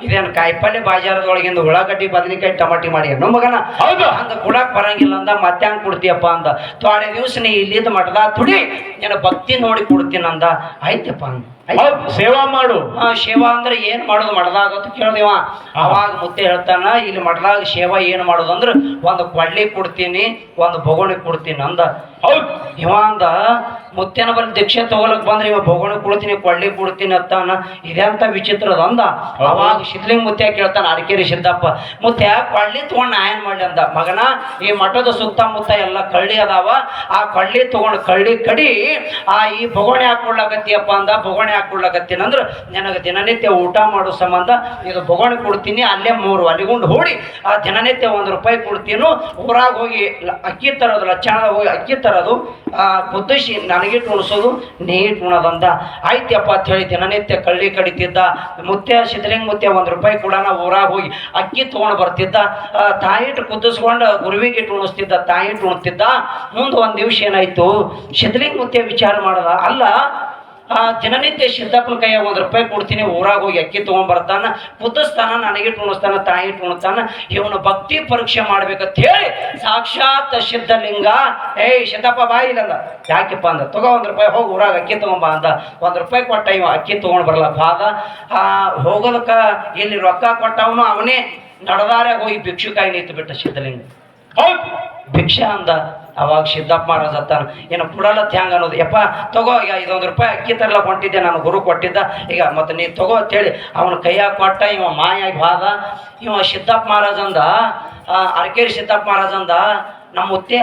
ಇದೇನು ಕಾಯಿಪಲ್ಲೆ ಬಾಜಾರದೊಳಗಿಂದ ಉಳ್ಳಾಗಡ್ಡಿ ಬದನೆಕಾಯಿ ಟಮಾಟಿ ಮಾಡಿ ಅನ್ನೋ ಮಗನ? ಹೌದು. ಅಂದ ಕೊಡಕ್ ಬರಂಗಿಲ್ಲ ಅಂದ. ಮತ್ತೆ ಹಂಗ್ ಕೊಡ್ತೀಯಪ್ಪ ಅಂದ. ತ್ವಾಡೆ ದಿವ್ಸ ನೀ ಇಲ್ಲಿದ್ದು ಮಠದ ತುಡಿ. ನಿನ್ನ ಭಕ್ತಿ ನೋಡಿ ಕೊಡ್ತೀನಿ ಅಂದ ಆಯ್ತಪ್ಪ ಅಂದ. ಸೇವಾ ಮಾಡು. ಸೇವಾ ಅಂದ್ರೆ ಏನ್ ಮಾಡೋದು? ಮಠದಾಗ ಅಂತ ಕೇಳ್ದೇವ ಅವಾಗ ಮುತ್ತೆ ಹೇಳ್ತಾನ ಇಲ್ಲಿ ಮಠದಾಗ ಸೇವಾ ಏನ್ ಮಾಡೋದು ಅಂದ್ರೆ ಒಂದು ಕೊಡ್ಲಿ ಕೊಡ್ತೀನಿ ಒಂದು ಬೊಗಣಿ ಕೊಡ್ತೀನಿ ಅಂದ. ಹೌದು. ಇವ ಅಂದ ಮುತ್ತೇನ ಬಲ್ಲಿ ದೀಕ್ಷೆ ತಗೋಲಕ್ ಬಂದ್ರೆ ಇವ ಬೊಗಣಿ ಕೊಡ್ತೀನಿ ಕೊಳ್ಳಿ ಕೊಡ್ತೀನಿ ಅಂತಾನ. ಇದೆಂತ ವಿಚಿತ್ರ ಅದ ಅವಾಗ ಸಿದ್ಲಿಂಗ ಮುತ್ಯ ಕೇಳ್ತಾನ ಅರಕೇರಿ ಸಿದ್ದಪ್ಪ ಮುತ್ಯ ಕೊಡ್ಲಿ ತಗೊಂಡ್ ನಾ ಏನ್ ಮಾಡ್ಲಿ ಅಂದ. ಮಗನ ಈ ಮಠದ ಸುತ್ತಮುತ್ತ ಎಲ್ಲ ಕಳ್ಳಿ ಅದಾವ. ಆ ಕಳ್ಳಿ ತಗೊಂಡ್ ಕಳ್ಳಿ ಕಡಿ ಆ ಈ ಬೊಗಣಿ ಹಾಕೊಡ್ಲಕತ್ತಿಯಪ್ಪ ಅಂದ. ಬೊಗಣಿ ಹಾಕೊಡ್ಲಕತ್ತೀನಿ ಅಂದ್ರೆ ನನಗೆ ದಿನನಿತ್ಯ ಊಟ ಮಾಡೋ ಸಂಬಂಧ ಇದು ಬೊಗಣಿ ಕೊಡ್ತೀನಿ ಅಲ್ಲೇ ಮೂರು ಅಲಿಗುಂಡು ಹೂಡಿ ಆ ದಿನನಿತ್ಯ ಒಂದು ರೂಪಾಯಿ ಕೊಡ್ತೀನೋ. ಊರಾಗ ಹೋಗಿ ಅಕ್ಕಿ ತರೋದು ಲಕ್ಷಣದ ಹೋಗಿ ಅಕ್ಕಿ ತರೋದು ಆ ಕುದಿಸಿ ನನಗೆ ಉಣಿಸೋದು ನೀಟ್ ಉಣದಂದ ಆಯ್ತಪ್ಪ ಅಂತ ಹೇಳಿ ದಿನನಿತ್ಯ ಕಳ್ಳಿ ಕಡಿತಿದ್ದ. ಮುತ್ಯ, ಸಿದ್ಧಲಿಂಗ ಮುತ್ಯ ಒಂದು ರೂಪಾಯಿ ಕೂಡ ಊರಾಗ ಹೋಗಿ ಅಕ್ಕಿ ತೊಗೊಂಡು ಬರ್ತಿದ್ದ. ತಾಯಿಟ್ಟು ಕುದಿಸ್ಕೊಂಡು ಗುರುವಿಗೆ ಇಟ್ಟು ಉಣಿಸ್ತಿದ್ದ ತಾಯಿಟ್ಟು ಉಣ್ತಿದ್ದ ಮುಂದೆ ಒಂದು ದಿವ್ಸ ಏನಾಯ್ತು? ಸಿದ್ಧಲಿಂಗ ಮುತ್ಯ ವಿಚಾರ ಮಾಡದ. ಅಲ್ಲ ಆ ದಿನನಿತ್ಯ ಸಿದ್ದಪ್ಪನ ಕೈಯಾಗ ಒಂದು ರೂಪಾಯಿ ಕೊಡ್ತೀನಿ, ಊರಾಗ ಹೋಗಿ ಅಕ್ಕಿ ತೊಗೊಂಡ್ಬರ್ತಾನ ಕುದಿಸ್ತಾನ ನನಗೆ ಉಣಿಸ್ತಾನ ತಾಯಿಟ್ಟು ಉಣಿಸ್ತಾನ ಇವನು ಭಕ್ತಿ ಪರೀಕ್ಷೆ ಮಾಡ್ಬೇಕಂತ ಹೇಳಿ ಸಾಕ್ಷಾತ್ ಸಿದ್ಧಲಿಂಗ ಏಯ್ ಸಿದ್ದಪ್ಪ ಬಾಯಿ ಇಲ್ಲಂದ. ಯಾಕೆಪ್ಪ ಅಂದ, ತಗೋ ಒಂದು ರೂಪಾಯಿ ಹೋಗಿ ಊರಾಗ ಅಕ್ಕಿ ತೊಗೊಂಬ ಅಂದ. ಒಂದು ರೂಪಾಯಿ ಕೊಟ್ಟ ಇವ, ಅಕ್ಕಿ ತೊಗೊಂಡು ಬರಲ್ಲ. ಭಾಗ ಆ ಹೋಗೋದಕ್ಕ ಇಲ್ಲಿ ರೊಕ್ಕ ಕೊಟ್ಟವನು ಅವನೇ, ನಡದಾರ್ಯಾಗ ಹೋಗಿ ಭಿಕ್ಷುಕಾಯಿ ನಿಂತು ಬಿಟ್ಟ ಸಿದ್ಧಲಿಂಗ ಹೌದು. ಭಿಕ್ಷೆ ಅಂದ. ಅವಾಗ ಸಿದ್ದಪ್ಪ ಮಹಾರಾಜ್ ಅತ್ತಾನ ಏನು ಕೊಡಲ್ಲ ಹ್ಯಾಂಗ ಅನ್ನೋದು? ಯಪ್ಪ, ತಗೋ, ಈಗ ಐದೊಂದು ರೂಪಾಯಿ ಅಕ್ಕಿ ತರಲ್ಲ ಹೊಂಟಿದ್ದೆ, ನಾನು ಗುರು ಕೊಟ್ಟಿದ್ದ. ಈಗ ಮತ್ತೆ ನೀ ತಗೋ ಅಂತೇಳಿ ಅವನ ಕೈಯಾಗ ಕೊಟ್ಟ, ಇವ ಮಾಯಾಗಿ ಬಾದ. ಇವ ಸಿದ್ದಪ್ಪ ಮಹಾರಾಜ್ ಅಂದ ಅರ್ಕೇರಿ ಸಿದ್ದಪ್ಪ ಮಹಾರಾಜ್ ಅಂದ ನಮ್ಮ ಮುತ್ಯ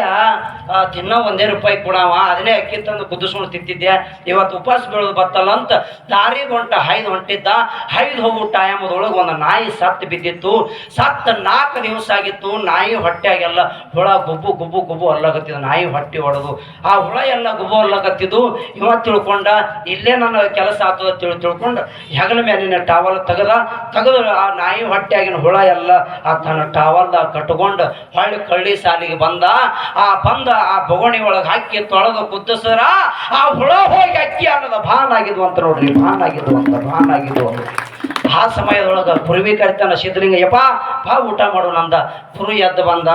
ದಿನ ಒಂದೇ ರೂಪಾಯಿ ಕೊಡವ ಅದನ್ನೇ ಅಕ್ಕಿ ತಂದು ಕುದಿಸ್ಕೊಂಡು ತಿಂತಿದ್ದೆ. ಇವತ್ತು ಉಪವಾಸ ಬೀಳೋದು ಬತ್ತಲ್ಲ ಅಂತ ದಾರಿ ಹೊಂಟ ಹೈದು ಹೊಂಟಿದ್ದ. ಹೈದು ಹೋಗು ಟೈಮದೊಳಗೆ ಒಂದು ನಾಯಿ ಸತ್ತು ಬಿದ್ದಿತ್ತು. ಸತ್ತ ನಾಲ್ಕು ದಿವಸ ಆಗಿತ್ತು. ನಾಯಿ ಹೊಟ್ಟೆಯಾಗೆಲ್ಲ ಹುಳ ಗುಬ್ಬು ಗುಬ್ಬು ಗುಬ್ಬು ಅಲ್ಲಗತ್ತಿದ ನಾಯಿ ಹೊಟ್ಟೆ ಹೊಡೆದು ಆ ಹುಳ ಎಲ್ಲ ಗುಬ್ಬು ಅಲ್ಲಗತ್ತಿದ್ದು. ಇವತ್ತು ತಿಳ್ಕೊಂಡ, ಇಲ್ಲೇ ನನ್ನ ಕೆಲಸ ಆಗ್ತದ ತಿಳಿ, ತಿಳ್ಕೊಂಡು ಹೆಗಲ ಮೇಲಿನ ಟಾವಲ್ ತೆಗೆದ. ತೆಗೆದು ಆ ನಾಯಿ ಹೊಟ್ಟೆಯಾಗಿನ ಹುಳ ಎಲ್ಲ ಆ ತನ್ನ ಟಾವಲ್ದಾಗ ಕಟ್ಕೊಂಡು ಹೊಳ್ಳಿ ಕಳ್ಳಿ ಸಾಲಿಗೆ ಬಂದ ಆ ಬಂದ ಆ ಬೊಗಣಿ ಒಳಗೆ ಹಾಕಿ ತೊಳೆದು ಕುದಿಸರ ಆ ಹುಳ ಹೋಗಿ ಅಕ್ಕಿ ಅನ್ನೋದ ಭಾನ್ ಆಗಿದ್ವು ಅಂತ ನೋಡ್ರಿ ಭಾನ್ ಆಗಿದ್ವು ಅಂತ ಭಾನ್ ಆಗಿದ್ವು ಅಂತ ಆ ಸಮಯದೊಳಗೆ ಪುರುವಿ ಕರಿತಾನ ಸಿದ್ಧಲಿಂಗ ಯಪ್ಪ ಬಾ ಊಟ ಮಾಡು ನಂದ. ಪುರು ಎದ್ದು ಬಂದ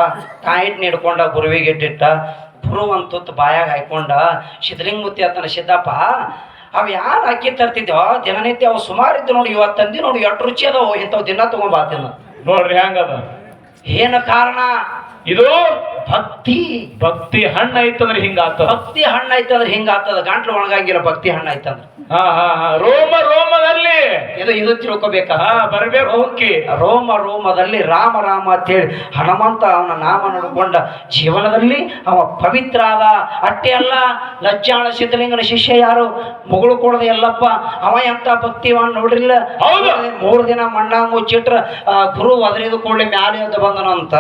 ಕಾಯಿಟ್ ನೀಡ್ಕೊಂಡ ಗುರುವಿಗೆ ಇಟ್ಟಿಟ್ಟ. ಪುರು ಒಂದು ತುತ್ತು ಬಾಯಾಗ ಹಾಯ್ಕೊಂಡ ಸಿದ್ಧಲಿಂಗ ಮುತ್ತಿ ಆತನ ಸಿದ್ದಪ್ಪ ಅವು ಯಾರು ಅಕ್ಕಿ ತರ್ತಿದ್ವೋ ದಿನನಿತ್ಯ ಅವು ಸುಮಾರು ಇದ್ದು ನೋಡಿ ಇವತ್ತು ತಂದಿ ನೋಡಿ ಎಷ್ಟು ರುಚಿ ಅದಾವ ಇಂಥವು ದಿನ ತೊಗೊಂಬಾತಿನ ನೋಡ್ರಿ ಹೆಂಗದ? ಏನು ಕಾರಣ? ಇದು ಭಕ್ತಿ. ಭಕ್ತಿ ಹಣ್ಣ ಐತಂದ್ರೆ ಹಿಂಗಾತ ಭಕ್ತಿ ಹಣ್ಣ ಐತಂದ್ರೆ ಹಿಂಗ ಆಗ್ತದ ಗಂಟ್ಲು ಒಣಗಂಗಿಲ್ಲ ಭಕ್ತಿ ಹಣ್ಣ ಐತಂದ್ರೆ ರೋಮ ರೋಮದಲ್ಲಿ. ಇದು ಇದು ತಿಳ್ಕೊಬೇಕಾ? ಬರ್ಬೇಕು ಉಕ್ಕಿ ರೋಮ ರೋಮದಲ್ಲಿ ರಾಮ ರಾಮ ಅಂತ ಹೇಳಿ ಹನುಮಂತ ಅವನ ನಾಮ ನೋಡಿಕೊಂಡ ಜೀವನದಲ್ಲಿ ಅವ ಪವಿತ್ರ ಆದ ಅಟ್ಟೆ ಅಲ್ಲ ಲಜ್ಜಾಳ ಸಿದ್ಧಲಿಂಗನ ಶಿಷ್ಯ ಯಾರು? ಮುಗುಳು ಕೊಡದ ಎಲ್ಲಪ್ಪ ಅವ ಎಂತ ಭಕ್ತಿವನ್ ನೋಡ್ರಿಲ್ಲ? ಹೌದು. ಮೂರು ದಿನ ಮಣ್ಣ ಮುಚ್ಚಿಟ್ರ ಗುರು ಒದರಿದು ಕೂಡಲೇ ಮ್ಯಾಲೆ ಅಂತ ಬಂದನಂತ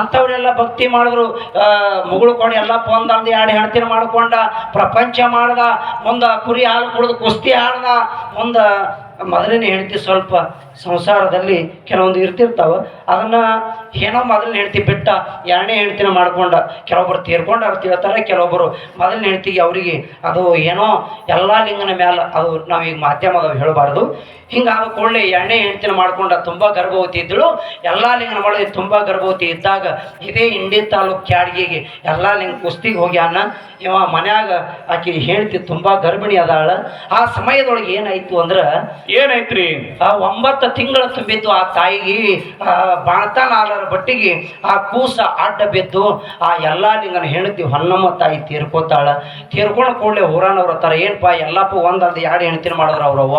ಅಂತ ಇಂಥವ್ರೆಲ್ಲ ಭಕ್ತಿ ಮಾಡಿದ್ರು. ಮುಗುಳ್ಕೊಂಡು ಮುಗುಳು ಕೊಂಡು ಎಲ್ಲ ಪೊಂದಂದು ಎರಡು ಹೆಣ್ತಿನ ಮಾಡ್ಕೊಂಡ ಪ್ರಪಂಚ ಮಾಡ್ದ. ಮುಂದೆ ಕುರಿ ಹಾಲು ಕುಡಿದು ಕುಸ್ತಿ ಆಡ್ದ ಮುಂದ ಮೊದಲನೇ ಹೆಂಡತಿ ಸ್ವಲ್ಪ ಸಂಸಾರದಲ್ಲಿ ಕೆಲವೊಂದು ಇರ್ತಿರ್ತಾವ, ಅದನ್ನ ಏನೋ ಮೊದಲನೇ ಹೆಂಡತಿ ಬಿಟ್ಟ ಎರಡನೇ ಹೆಂಡತಿನ ಮಾಡ್ಕೊಂಡ ಕೆಲವೊಬ್ಬರು ತೀರ್ಕೊಂಡ ತಿಳ್ತಾರೆ ಕೆಲವೊಬ್ಬರು ಮೊದಲನೇ ಹೆಂಡತಿಗೆ ಅವರಿಗೆ ಅದು ಏನೋ ಎಲ್ಲ ಲಿಂಗನ ಮೇಲೆ ಅದು ನಾವೀಗ ಮಾಧ್ಯಮದ ಹೇಳಬಾರ್ದು. ಹಿಂಗಾದ ಕೂಡಲೇ ಎರಡನೇ ಹೆಂಡತಿನ ಮಾಡ್ಕೊಂಡ ತುಂಬ ಗರ್ಭವತಿ ಇದ್ದಳು, ಎಲ್ಲ ಲಿಂಗನ ಮಾಡಿ ತುಂಬ ಗರ್ಭವತಿ ಇದ್ದಾಗ ಇದೇ ಇಂಡಿ ತಾಲೂಕು ಕ್ಯಾಡ್ಗಿಗೆ ಎಲ್ಲ ಲಿಂಗ ಕುಸ್ತಿಗೆ ಹೋಗ್ಯಾನ ಇವ ಮನ್ಯಾಗ ಆಕೆ ಹೆಂಡತಿ ತುಂಬ ಗರ್ಭಿಣಿ ಅದಾಳ ಆ ಸಮಯದೊಳಗೆ ಏನಾಯ್ತು ಅಂದ್ರೆ ಏನೈತ್ರಿ ಆ ಒಂಬತ್ತು ತಿಂಗಳ ತುಂಬಿದ್ದು ಆ ತಾಯಿಗೆ, ಆ ಬಾಣತಾನ ಆಲರ ಬಟ್ಟಿಗೆ ಆ ಕೂಸ ಅಡ್ಡ ಬಿದ್ದು ಆ ಎಲ್ಲ ನಿನ್ನ ಹೆಣ್ತಿ ಹೊನ್ನಮ್ಮ ತಾಯಿ ತೀರ್ಕೋತಾಳ. ತೀರ್ಕೊಂಡು ಕೂಡಲೇ ಊರಾನವ್ರ ಹತ್ತಾರ ಏನಪ್ಪ ಎಲ್ಲಪ್ಪ ಒಂದಲ್ದ ಎರಡು ಹೆಣ್ತಿನ ಮಾಡಿದ್ರ ಅವ್ರವ್ವ?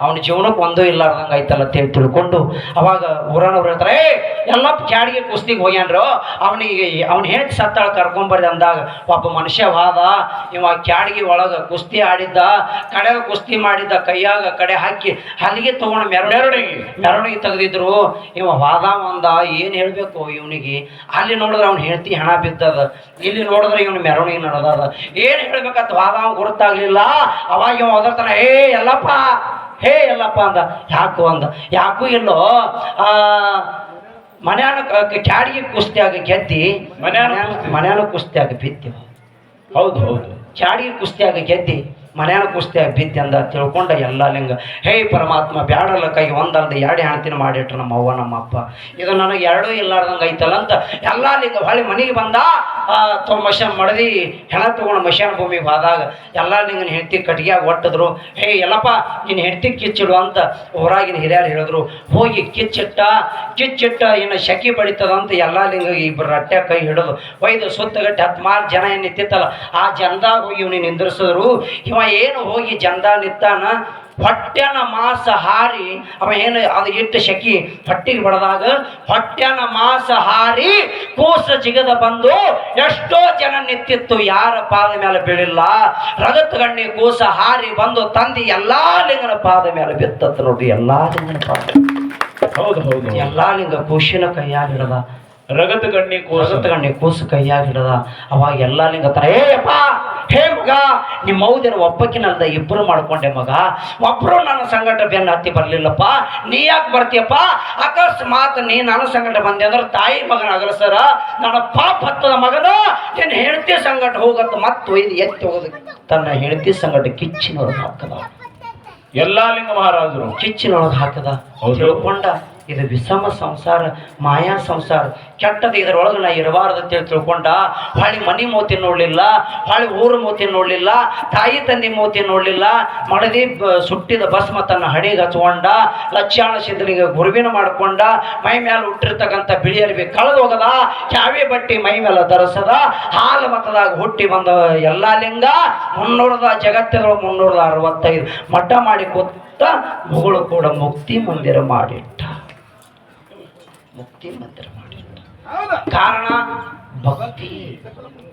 ಅವನ ಜೀವನಕ್ಕೆ ಒಂದೂ ಇಲ್ಲಾರ್ದಂಗೆ ಆಯ್ತಲ್ಲ ಅಂತೇಳಿ ತಿಳ್ಕೊಂಡು ಅವಾಗ ಊರನವ್ರು ಹೇಳ್ತಾರೆ ಏ ಎಲ್ಲ ಕ್ಯಾಡಿಗೆ ಕುಸ್ತಿಗೆ ಹೋಗ್ಯಾನ್ರು? ಅವನಿಗೆ ಅವ್ನು ಹೆಂಡತಿ ಸತ್ತಾಳ ಕರ್ಕೊಂಬರ್ರಿ ಅಂದಾಗ ಒಬ್ಬ ಮನುಷ್ಯ ವಾದ ಇವ ಕ್ಯಾಡಿಗೆ ಒಳಗೆ ಕುಸ್ತಿ ಆಡಿದ್ದ ಕಡೆ ಕುಸ್ತಿ ಮಾಡಿದ್ದ ಕೈಯಾಗ ಕಡೆ ಹಾಕಿ ಹಲಿಗೆ ತೊಗೊಂಡು ಮೆರವಣಿಗೆ ಮೆರವಣಿಗೆ. ತೆಗೆದಿದ್ರು. ಇವ ವಾದ ಒಂದ ಏನು ಹೇಳಬೇಕು ಇವನಿಗೆ? ಅಲ್ಲಿ ನೋಡಿದ್ರೆ ಅವ್ನು ಹೆಂಡತಿ ಹೆಣ ಬಿದ್ದದ. ಇಲ್ಲಿ ನೋಡಿದ್ರೆ ಇವನು ಮೆರವಣಿಗೆ ನಡೆದದ. ಏನು ಹೇಳ್ಬೇಕಂತ ವಾದ ಗುರುತಾಗಲಿಲ್ಲ. ಅವಾಗ ಇವ ಒದರ್ತಾನ ಏ ಎಲ್ಲಪ್ಪ ಹೇ ಎಲ್ಲಪ್ಪ ಅಂದ. ಯಾಕು ಅಂದ. ಯಾಕೂ ಇಲ್ಲೋ ಆ ಮನ್ಯಾನ ಕ್ಯಾಡಿಗೆ ಕುಸ್ತಿಯಾಗ ಗೆದ್ದಿ ಮನ್ಯಾನ ಮನ್ಯಾನ- ಕುಸ್ತಿ. ಮನ್ಯಾನ ಕುಸ್ತಿಯಾಗ ಬಿತ್ತಿ. ಹೌದು ಹೌದು. ಚಾಡಿಗೆ ಕುಸ್ತಿಯಾಗ ಗೆದ್ದಿ ಮನ್ಯಾನ ಕುಸ್ತಿ ಬಿದ್ದಿ ಅಂದ ತಿಳ್ಕೊಂಡ ಎಲ್ಲ ಲಿಂಗ. ಹೇ ಪರಮಾತ್ಮ, ಬ್ಯಾಡಲ್ಲ ಕೈ, ಒಂದಲ್ದ ಎರಡು ಹೆಣ್ತಿನ ಮಾಡಿಟ್ರು ನಮ್ಮ ಅವ್ವ, ನಮ್ಮ ಅಪ್ಪ. ಇದು ನನಗೆ ಎರಡೂ ಇಲ್ಲಾರ್ದಂಗೆ ಐತಲ್ಲ ಅಂತ ಎಲ್ಲ ಲಿಂಗ ಹೊಳ್ಳಿ ಮನೆಗೆ ಬಂದ ತೊ ಮಶ ಮಡದಿ ಹೆಣ ತಗೊಂಡು ಮಶಾನ್ ಭೂಮಿಗೆ ಹೋದಾಗ ಎಲ್ಲ ಲಿಂಗನ ಹೆಂಡತಿ ಕಟ್ಟಿಗೆಯಾಗ ಒಟ್ಟಿದ್ರು. ಹೇ ಎಲ್ಲಪ್ಪ ನಿನ್ನ ಹೆಂಡತಿ ಕಿಚ್ಚಿಡು ಅಂತ ಊರಾಗಿನ ಹಿರಿಯರು ಹೇಳಿದ್ರು. ಹೋಗಿ ಕಿಚ್ಚಿಟ್ಟ ಕಿಚ್ಚಿಟ್ಟ ಇನ್ನು ಶಕಿ ಬಡಿತದಂತ ಎಲ್ಲ ಲಿಂಗ ಇಬ್ಬರು ರಟ್ಟೆ ಕೈ ಹಿಡಿದು ಒಯ್ದು ಸುತ್ತಗಟ್ಟೆ ಹತ್ತು ಜನ ಏನು ಆ ಜನದಾಗ ಹೋಗಿ ಇವ್ನಿಗೆ ನಿಂದ್ರಿಸಿದ್ರು. ಇವ ಏನು ಹೋಗಿ ನಿಂತಾನ ಹೊಟ್ಟೆನ ಮಾಸ ಹಾರಿ ಅವ ಏನು ಅದು ಇಟ್ಟು ಶಕಿ ಹೊಟ್ಟಿಗೆ ಬಡದಾಗ ಹೊಟ್ಟೆನ ಮಾಸ ಹಾರಿ ಕೂಸ ಜಿಗದ ಬಂದು ಎಷ್ಟೋ ಜನ ನಿಂತಿತ್ತು ಯಾರ ಪಾದ ಮೇಲೆ ಬೀಳಿಲ್ಲ. ರಗತ್ ಗಣ್ಣಿ ಕೂಸ ಹಾರಿ ಬಂದು ತಂದಿ ಎಲ್ಲಾ ಲಿಂಗನ ಪಾದ ಮೇಲೆ ಬಿತ್ತತ್ತು ನೋಡಿ ಎಲ್ಲಾ ಲಿಂಗನ ಪಾದ. ಹೌದು ಹೌದು ಎಲ್ಲಾ ಲಿಂಗ ಕೂಸಿನ ಕೈಯಾಗ ಹಿಡದ ರಗತ ಗಣ್ಣಿ ರಗತ ಗಣ್ಣಿ ಕೂಸು ಕೈಯಾಗ ಹಿಡದ ಅವಾಗ ಎಲ್ಲ ಲಿಂಗ ತರ ಏ ಅಪ್ಪ ಹೇ ಮಗ ನಿಮ್ಮ ಮೌದಿರ ಒಬ್ಬಕ್ಕಿನಲ್ದ ಇಬ್ಬರು ಮಾಡ್ಕೊಂಡೆ ಮಗ. ಒಬ್ರು ನನ್ನ ಸಂಗಟ ಬೆನ್ನ ಹತ್ತಿ ಬರಲಿಲ್ಲಪ್ಪ. ನೀ ಯಾಕೆ ಬರ್ತೀಯಪ್ಪ? ಅಕಸ್ಮಾತ್ ನೀ ನನ್ನ ಸಂಗಟ ಬಂದೆ ಅಂದ್ರೆ ತಾಯಿ ಮಗನ ಅಗಲಸರ ನನ್ನ ಪಾಪ ಹತ್ತದ ಮಗನ ನಿನ್ನ ಹೆಂಡತಿ ಸಂಗಟ ಹೋಗತ್ತ ಮತ್ತೆ ಒಯ್ದು ಎತ್ತಿ ಹೋಗೋದು. ತನ್ನ ಹೆಂಡತಿ ಸಂಗಟ ಕಿಚ್ಚಿನೊಳಗೆ ಹಾಕದ. ಎಲ್ಲಾ ಲಿಂಗ ಮಹಾರಾಜರು. ಕಿಚ್ಚಿನೊಳಗೆ ಹಾಕದ. ತಿಳ್ಕೊಂಡ ಇದು ವಿಷಮ ಸಂಸಾರ, ಮಾಯಾ ಸಂಸಾರ ಕೆಟ್ಟದ ಇದರೊಳಗೆ ನಾ ಇರಬಾರ್ದು ಅಂತೇಳಿ ತಿಳ್ಕೊಂಡ, ಹೊಳಿ ಮನಿ ಮೋತಿ ನೋಡಲಿಲ್ಲ, ಹೊಳಿ ಊರ ಮೋತಿ ನೋಡಲಿಲ್ಲ, ತಾಯಿ ತಂದೆ ಮೋತಿ ನೋಡಲಿಲ್ಲ, ಮಡದಿ ಸುಟ್ಟಿದ ಭಸ್ಮ ತನ್ನ ಹಣಿಗೆ ಹಚ್ಕೊಂಡ ಲಕ್ಷಾಣ ಸಿದ್ಧನಿಗೆ ಗುರುವಿನ ಮಾಡ್ಕೊಂಡ, ಮೈ ಮೇಲೆ ಹುಟ್ಟಿರ್ತಕ್ಕಂಥ ಬಿಳಿ ಕಳೆದು ಹೋಗದ ಚಾವಿ ಬಟ್ಟಿ ಮೈ ಮೇಲೆ ಧರಿಸದ ಹಾಲು ಮತದಾಗ ಹುಟ್ಟಿ ಬಂದ ಎಲ್ಲಾ ಲಿಂಗ ಮುನ್ನೂರದ ಜಗತ್ತಿನ ಮುನ್ನೂರದ ಅರವತ್ತೈದು. ಮಠ ಮಾಡಿ ಮಾಡಿಟ್ಟ ಮಗಳು ಕೂಡ ಮುಕ್ತಿ ಮಂದಿರ ಮಾಡಿಟ್ಟ. ಮುಕ್ತಿ ಮಂದಿರ ಮಾಡಿಟ್ಟ. ಕಾರಣ ಭಕ್ತಿ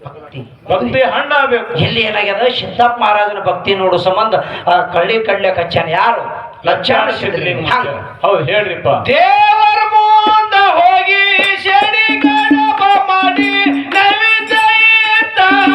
ಭಕ್ತಿ. ಭಕ್ತಿ ಹಣ್ಣಾಗಬೇಕು ಇಲ್ಲಿ ಏನಾಗ್ಯದ? ಸಿದ್ದಪ್ಪ ಮಹಾರಾಜನ ಭಕ್ತಿ ನೋಡು ಸಂಬಂಧ. ಕಳ್ಳಿ ಕಳ್ಳೆ ಕಚ್ಚನ ಯಾರು? ಲಕ್ಷಣ ಹೌದು ಹೇಳ್ರಿಪ್ಪ. ದೇವರ ಮುಂದ ಹೋಗಿ ಶನಿ ಗಣಪ ಮಾಡಿ ನೈವೇದ್ಯ ಇಟ್ಟಾರ